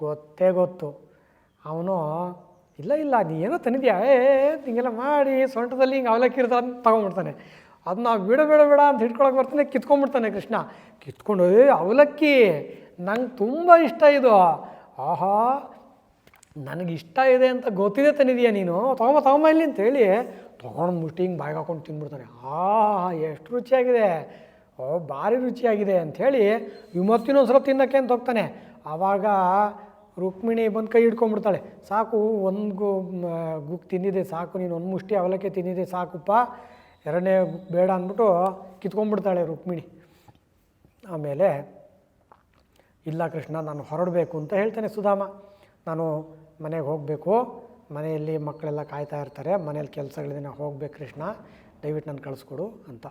ಗೊತ್ತೇ ಗೊತ್ತು. ಅವನು ಇಲ್ಲ ಇಲ್ಲ, ನೀ ಏನೋ ತಂದಿದ್ಯಾ? ಏ ಹಿಂಗೆಲ್ಲ ಮಾಡಿ ಸೊಂಟದಲ್ಲಿ ಹಿಂಗೆ ಅವಲಕ್ಕಿ ಇರ್ತಾರ ಅಂತ ತೊಗೊಂಡ್ಬಿಡ್ತಾನೆ ಅದನ್ನ ಬಿಡ, ಬೇಡ ಬೇಡ ಅಂತ ಹಿಡ್ಕೊಳಕ್ಕೆ ಬರ್ತಾನೆ, ಕಿತ್ಕೊಂಡ್ಬಿಡ್ತಾನೆ ಕೃಷ್ಣ. ಕಿತ್ಕೊಂಡು ಅವಲಕ್ಕಿ, ನಂಗೆ ತುಂಬ ಇಷ್ಟ ಇದು. ಆಹಾ, ನನಗೆ ಇಷ್ಟ ಇದೆ ಅಂತ ಗೊತ್ತಿದೆ ತನಿದ್ಯಾ ನೀನು? ತೊಗೊಂಬ ತೊಗೊಂಬ ಇಲ್ಲಿ ಅಂತೇಳಿ ತೊಗೊಂಡು ಮುಷ್ಟಿ ಹಿಂಗೆ ಬಾಯಿಗೆ ಹಾಕೊಂಡು ತಿಂದ್ಬಿಡ್ತಾನೆ ಆ ಎಷ್ಟು ರುಚಿಯಾಗಿದೆ. ಓ, ಭಾರಿ ರುಚಿಯಾಗಿದೆ ಅಂಥೇಳಿ ಇವತ್ತಿನೊಂದು ಸಲ ತಿನ್ನೋಕ್ಕೆ ಅಂತ ಹೋಗ್ತಾನೆ. ಆವಾಗ ರುಕ್ಮಿಣಿ ಬಂದು ಕೈ ಹಿಡ್ಕೊಂಡ್ಬಿಡ್ತಾಳೆ ಸಾಕು, ಒಂದು ಗು ಗುಕ್ ತಿಂದಿದೆ ಸಾಕು, ನೀನು ಒಂದು ಮುಷ್ಟಿ ಅವಲಕ್ಕಿ ತಿಂದಿದೆ ಸಾಕುಪ್ಪ. ಎರಡನೇ ಬೇಡ ಅಂದ್ಬಿಟ್ಟು ಕಿತ್ಕೊಂಡ್ಬಿಡ್ತಾಳೆ ರುಕ್ಮಿಣಿ. ಆಮೇಲೆ, ಇಲ್ಲ ಕೃಷ್ಣ, ನಾನು ಹೊರಡಬೇಕು ಅಂತ ಹೇಳ್ತಾನೆ ಸುಧಾಮ. ನಾನು ಮನೆಗೆ ಹೋಗಬೇಕು. ಮನೆಯಲ್ಲಿ ಮಕ್ಕಳೆಲ್ಲ ಕಾಯ್ತಾ ಇರ್ತಾರೆ. ಮನೇಲಿ ಕೆಲಸಗಳಿದೆ ನಾನು ಹೋಗ್ಬೇಕು ಕೃಷ್ಣ. ದಯವಿಟ್ಟು ನಾನು ಕಳಿಸ್ಕೊಡು ಅಂತ.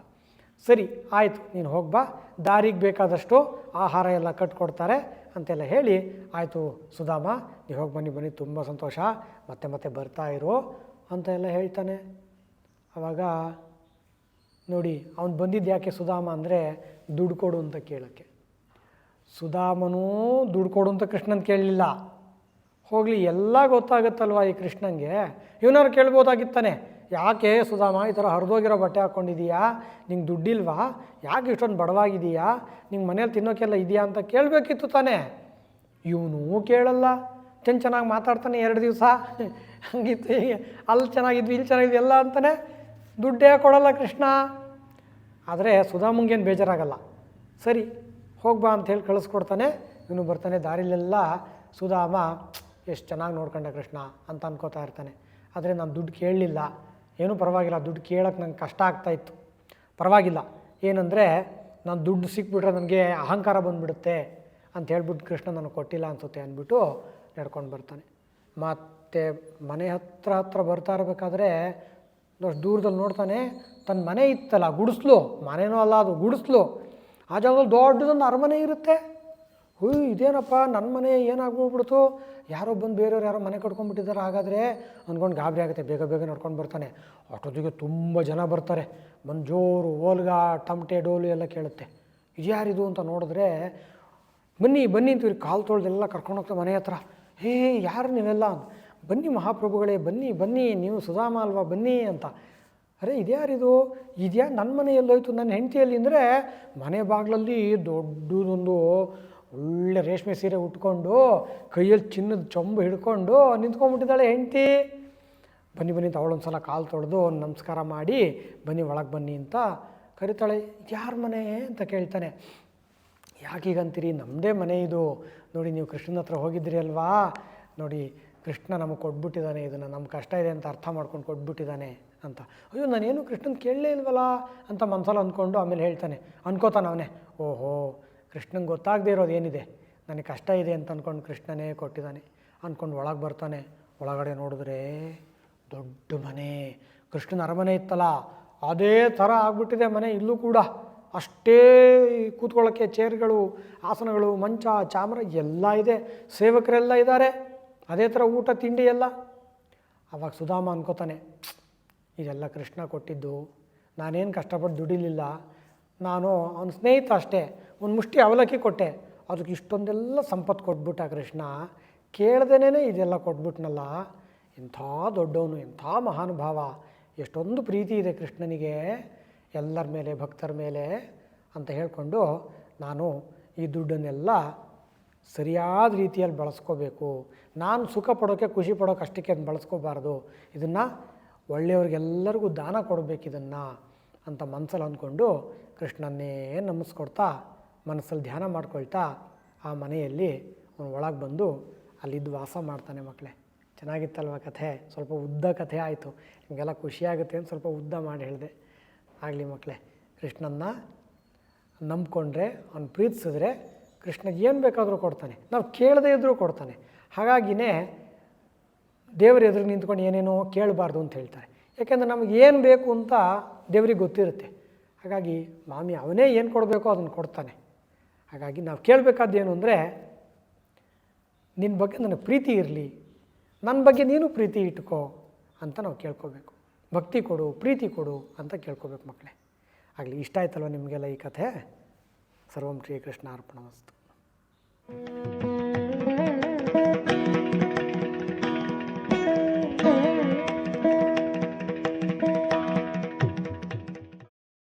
ಸರಿ, ಆಯಿತು, ನೀನು ಹೋಗ್ಬಾ ದಾರಿಗೆ ಬೇಕಾದಷ್ಟು ಆಹಾರ ಎಲ್ಲ ಕಟ್ಕೊಡ್ತಾರೆ. ಅಂತೆಲ್ಲ ಹೇಳಿ, ಆಯಿತು ಸುಧಾಮ ನೀವು ಹೋಗಿ ಬನ್ನಿ ಬನ್ನಿ, ತುಂಬ ಸಂತೋಷ. ಮತ್ತೆ ಮತ್ತೆ ಬರ್ತಾ ಇರು ಅಂತ ಎಲ್ಲ ಹೇಳ್ತಾನೆ. ಆವಾಗ ನೋಡಿ, ಅವನು ಬಂದಿದ್ದು ಯಾಕೆ ಸುಧಾಮ ಅಂದರೆ, ದುಡ್ಡು ಕೊಡು ಅಂತ ಕೇಳೋಕ್ಕೆ. ಸುಧಾಮನೂ ದುಡ್ಡು ಕೊಡು ಅಂತ ಕೃಷ್ಣನ್ ಕೇಳಲಿಲ್ಲ. ಹೋಗಲಿ, ಎಲ್ಲ ಗೊತ್ತಾಗುತ್ತಲ್ವ ಈ ಕೃಷ್ಣನಿಗೆ? ಇವನಾರು ಕೇಳ್ಬೋದಾಗಿತ್ತಾನೆ. ಯಾಕೆ ಸುಧಾಮ ಈ ಥರ ಹರಿದೋಗಿರೋ ಬಟ್ಟೆ ಹಾಕ್ಕೊಂಡಿದೀಯಾ? ನಿಂಗೆ ದುಡ್ಡಿಲ್ವಾ? ಯಾಕೆ ಇಷ್ಟೊಂದು ಬಡವಾಗಿದೆಯಾ? ನಿಂಗೆ ಮನೇಲಿ ತಿನ್ನೋಕ್ಕೆಲ್ಲ ಇದೆಯಾ ಅಂತ ಕೇಳಬೇಕಿತ್ತು ತಾನೇ. ಇವನು ಕೇಳಲ್ಲ. ಚೆನ್ನ ಚೆನ್ನಾಗಿ ಮಾತಾಡ್ತಾನೆ ಎರಡು ದಿವಸ. ಹಂಗಿತ್ತು ಹೀಗೆ. ಅಲ್ಲಿ ಚೆನ್ನಾಗಿದ್ವಿ, ಇಲ್ಲಿ ಚೆನ್ನಾಗಿದ್ವಿ ಎಲ್ಲ ಅಂತಾನೆ ದುಡ್ಡೇ ಕೊಡಲ್ಲ ಕೃಷ್ಣ. ಆದರೆ ಸುಧಾಮಂಗೇನು ಬೇಜಾರಾಗಲ್ಲ. ಸರಿ ಹೋಗ್ಬಾ ಅಂತ ಹೇಳಿ ಕಳಿಸ್ಕೊಡ್ತಾನೆ. ಇವನು ಬರ್ತಾನೆ ದಾರಿಲೆಲ್ಲ. ಸುಧಾಮ, ಎಷ್ಟು ಚೆನ್ನಾಗಿ ನೋಡ್ಕೊಂಡ ಕೃಷ್ಣ ಅಂತ ಅನ್ಕೋತಾ ಇರ್ತಾನೆ. ಆದರೆ ನಾನು ದುಡ್ಡು ಕೇಳಲಿಲ್ಲ. ಏನೂ ಪರವಾಗಿಲ್ಲ, ದುಡ್ಡು ಕೇಳೋಕ್ಕೆ ನಂಗೆ ಕಷ್ಟ ಆಗ್ತಾಯಿತ್ತು ಪರವಾಗಿಲ್ಲ. ಏನಂದರೆ, ನಾನು ದುಡ್ಡು ಸಿಕ್ಬಿಟ್ರೆ ನನಗೆ ಅಹಂಕಾರ ಬಂದುಬಿಡುತ್ತೆ ಅಂತ ಹೇಳ್ಬಿಟ್ಟು ಕೃಷ್ಣ ನನಗೆ ಕೊಟ್ಟಿಲ್ಲ ಅನ್ಸುತ್ತೆ ಅಂದ್ಬಿಟ್ಟು ನಡ್ಕೊಂಡು ಬರ್ತಾನೆ. ಮತ್ತು ಮನೆ ಹತ್ರ ಹತ್ರ ಬರ್ತಾ ಇರಬೇಕಾದ್ರೆ ಅಷ್ಟು ದೂರದಲ್ಲಿ ನೋಡ್ತಾನೆ ತನ್ನ ಮನೆ ಇತ್ತಲ್ಲ, ಗುಡಿಸ್ಲು. ಮನೆನೂ ಅಲ್ಲ ಅದು, ಗುಡಿಸ್ಲು. ಆ ಜಾಗದಲ್ಲಿ ದೊಡ್ಡದೊಂದು ಅರಮನೆ ಇರುತ್ತೆ. ಹುಯ್, ಇದೇನಪ್ಪ ನನ್ನ ಮನೆ ಏನಾಗೋಗ್ಬಿಡ್ತು ಯಾರೋ ಬಂದು ಬೇರೆಯವ್ರು ಯಾರೋ ಮನೆ ಕಟ್ಕೊಂಡ್ಬಿಟ್ಟಿದ್ದಾರೆ. ಹಾಗಾದರೆ ಅಂದ್ಕೊಂಡು ಗಾಬರಿ ಆಗುತ್ತೆ. ಬೇಗ ಬೇಗ ನಡ್ಕೊಂಡು ಬರ್ತಾನೆ. ಅಷ್ಟೊತ್ತಿಗೆ ತುಂಬ ಜನ ಬರ್ತಾರೆ. ಬಂದು ಜೋರು ಓಲ್ಗ, ಟಮಟೆ, ಡೋಲು ಎಲ್ಲ ಕೇಳುತ್ತೆ. ಇದು ಯಾರಿದು ಅಂತ ನೋಡಿದ್ರೆ, ಬನ್ನಿ ಬನ್ನಿ ಅಂತೀವಿ ಕಾಲು ತೊಳೆದೆಲ್ಲ ಕರ್ಕೊಂಡು ಹೋಗ್ತಾರೆ ಮನೆ ಹತ್ರ. ಹೇ, ಯಾರು ನೀವೆಲ್ಲ? ಬನ್ನಿ ಮಹಾಪ್ರಭುಗಳೇ, ಬನ್ನಿ ಬನ್ನಿ, ನೀವು ಸುಧಾಮ ಅಲ್ವಾ, ಬನ್ನಿ ಅಂತ. ಅರೆ ಇದ್ಯಾರಿದು ಇದ್ಯಾ ನನ್ನ ಮನೆಯಲ್ಲೋಯ್ತು. ನನ್ನ ಹೆಂಡತಿಯಲ್ಲಿ ಅಂದರೆ ಮನೆ ಬಾಗಿಲಲ್ಲಿ ದೊಡ್ಡದೊಂದು ಒಳ್ಳೆ ರೇಷ್ಮೆ ಸೀರೆ ಉಟ್ಕೊಂಡು ಕೈಯಲ್ಲಿ ಚಿನ್ನದ ಚೊಂಬು ಹಿಡ್ಕೊಂಡು ನಿಂತ್ಕೊಂಡ್ಬಿಟ್ಟಿದ್ದಾಳೆ ಹೆಂಡ್ತಿ. ಬನ್ನಿ ಬನ್ನಿ ಅಂತ ಅವಳೊಂದು ಸಲ ಕಾಲು ತೊಳೆದು ನಮಸ್ಕಾರ ಮಾಡಿ, ಬನ್ನಿ ಒಳಗೆ ಬನ್ನಿ ಅಂತ ಕರಿತಾಳೆ. ಯಾರ ಮನೆ? ಅಂತ ಕೇಳ್ತಾನೆ. ಯಾಕೀಗಂತೀರಿ ನಮ್ಮದೇ ಮನೆ ಇದು. ನೋಡಿ, ನೀವು ಕೃಷ್ಣನ ಹತ್ರ ಹೋಗಿದ್ರಿ ಅಲ್ವಾ? ನೋಡಿ, ಕೃಷ್ಣ ನಮಗೆ ಕೊಟ್ಬಿಟ್ಟಿದ್ದಾನೆ. ಇದನ್ನು ನಮ್ಮ ಕಷ್ಟ ಇದೆ ಅಂತ ಅರ್ಥ ಮಾಡ್ಕೊಂಡು ಕೊಟ್ಬಿಟ್ಟಿದ್ದಾನೆ ಅಂತ. ಅಯ್ಯೋ, ನಾನೇನು ಕೃಷ್ಣನ ಕೇಳಲೇ ಇಲ್ವಲ್ಲ ಅಂತ ಮನಸಲ್ಲಿ ಅಂದ್ಕೊಂಡು ಆಮೇಲೆ ಹೇಳ್ತಾನೆ. ಅನ್ಕೋತಾನೆ ಅವನೇ. ಓಹೋ ಕೃಷ್ಣಂಗೆ ಗೊತ್ತಾಗದೇ ಇರೋದು ಏನಿದೆ? ನನಗೆ ಕಷ್ಟ ಇದೆ ಅಂತ ಅಂದ್ಕೊಂಡು ಕೃಷ್ಣನೇ ಕೊಟ್ಟಿದ್ದಾನೆ. ಅಂದ್ಕೊಂಡು ಒಳಗೆ ಬರ್ತಾನೆ. ಒಳಗಡೆ ನೋಡಿದ್ರೆ ದೊಡ್ಡ ಮನೆ. ಕೃಷ್ಣನ ಅರಮನೆ ಇತ್ತಲ್ಲ, ಅದೇ ಥರ ಆಗ್ಬಿಟ್ಟಿದೆ ಮನೆ ಇಲ್ಲೂ ಕೂಡ. ಅಷ್ಟೇ ಕೂತ್ಕೊಳ್ಳೋಕ್ಕೆ ಚೇರ್ಗಳು, ಆಸನಗಳು, ಮಂಚ, ಚಾಮರ ಎಲ್ಲ ಇದೆ. ಸೇವಕರೆಲ್ಲ ಇದ್ದಾರೆ ಅದೇ ಥರ ಊಟ, ತಿಂಡಿ ಎಲ್ಲ. ಆವಾಗ ಸುಧಾಮ ಅನ್ಕೋತಾನೆ, ಇದೆಲ್ಲ ಕೃಷ್ಣ ಕೊಟ್ಟಿದ್ದು. ನಾನೇನು ಕಷ್ಟಪಟ್ಟು ದುಡಿಲಿಲ್ಲ. ನಾನು ಅವನ ಸ್ನೇಹಿತ ಅಷ್ಟೇ. ಒಂದು ಮುಷ್ಟಿ ಅವಲಕ್ಕಿ ಕೊಟ್ಟೆ. ಅದಕ್ಕೆ ಇಷ್ಟೊಂದೆಲ್ಲ ಸಂಪತ್ತು ಕೊಟ್ಬಿಟ್ಟ ಕೃಷ್ಣ. ಕೇಳ್ದೇನೇ ಇದೆಲ್ಲ ಕೊಟ್ಬಿಟ್ನಲ್ಲ. ಇಂಥ ದೊಡ್ಡವನು, ಇಂಥ ಮಹಾನುಭಾವ. ಎಷ್ಟೊಂದು ಪ್ರೀತಿ ಇದೆ ಕೃಷ್ಣನಿಗೆ. ಎಲ್ಲರ ಮೇಲೆ, ಭಕ್ತರ ಮೇಲೆ ಅಂತ ಹೇಳಿಕೊಂಡು ನಾನು ಈ ದುಡ್ಡನ್ನೆಲ್ಲ ಸರಿಯಾದ ರೀತಿಯಲ್ಲಿ ಬಳಸ್ಕೋಬೇಕು. ನಾನು ಸುಖ ಪಡೋಕ್ಕೆ ಖುಷಿ ಪಡೋಕೆ ಅಷ್ಟಕ್ಕೆ ಅದನ್ನು ಬಳಸ್ಕೋಬಾರ್ದು. ಇದನ್ನು ಒಳ್ಳೆಯವ್ರಿಗೆಲ್ಲರಿಗೂ ದಾನ ಕೊಡಬೇಕು ಇದನ್ನು ಅಂತ ಮನಸ್ಸಲ್ಲಿ ಅಂದ್ಕೊಂಡು ಕೃಷ್ಣನ್ನೇ ನಮಿಸ್ಕೊಡ್ತಾ ಮನಸ್ಸಲ್ಲಿ ಧ್ಯಾನ ಮಾಡ್ಕೊಳ್ತಾ ಆ ಮನೆಯಲ್ಲಿ ಅವನು ಒಳಗೆ ಬಂದು ಅಲ್ಲಿದ್ದು ವಾಸ ಮಾಡ್ತಾನೆ ಮಕ್ಕಳೇ. ಚೆನ್ನಾಗಿತ್ತಲ್ವ ಕಥೆ? ಸ್ವಲ್ಪ ಉದ್ದ ಕಥೆ ಆಯಿತು. ನಿಮಗೆಲ್ಲ ಖುಷಿಯಾಗುತ್ತೆ ಅಂತ ಸ್ವಲ್ಪ ಉದ್ದ ಮಾಡಿ ಹೇಳಿದೆ. ಆಗಲಿ ಮಕ್ಕಳೇ, ಕೃಷ್ಣನ್ನ ನಂಬ್ಕೊಂಡ್ರೆ, ಅವ್ನು ಪ್ರೀತಿಸಿದ್ರೆ ಕೃಷ್ಣ ಏನು ಬೇಕಾದರೂ ಕೊಡ್ತಾನೆ. ನಾವು ಕೇಳದೇ ಇದ್ದರೂ ಕೊಡ್ತಾನೆ. ಹಾಗಾಗಿನೇ ದೇವರ ಎದುರು ನಿಂತ್ಕೊಂಡು ಏನೇನೋ ಕೇಳಬಾರ್ದು ಅಂತ ಹೇಳ್ತಾರೆ. ಯಾಕೆಂದರೆ ನಮಗೆ ಏನು ಬೇಕು ಅಂತ ದೇವ್ರಿಗೆ ಗೊತ್ತಿರುತ್ತೆ. ಹಾಗಾಗಿ ಮಾಮಿ ಅವನೇ ಏನು ಕೊಡಬೇಕೋ ಅದನ್ನು ಕೊಡ್ತಾನೆ. ಹಾಗಾಗಿ ನಾವು ಕೇಳಬೇಕಾದ್ದೇನು ಅಂದರೆ ನಿನ್ನ ಬಗ್ಗೆ ನನಗೆ ಪ್ರೀತಿ ಇರಲಿ ನನ್ನ ಬಗ್ಗೆ ನೀನು ಪ್ರೀತಿ ಇಟ್ಕೋ ಅಂತ ನಾವು ಕೇಳ್ಕೋಬೇಕು. ಭಕ್ತಿ ಕೊಡು, ಪ್ರೀತಿ ಕೊಡು ಅಂತ ಕೇಳ್ಕೋಬೇಕು ಮಕ್ಕಳೇ. ಆಗಲಿ, ಇಷ್ಟ ಆಯ್ತಲ್ವ ನಿಮಗೆಲ್ಲ ಈ ಕಥೆ? ಸರ್ವಂ ಶ್ರೀಕೃಷ್ಣ ಅರ್ಪಣ ವಸ್ತು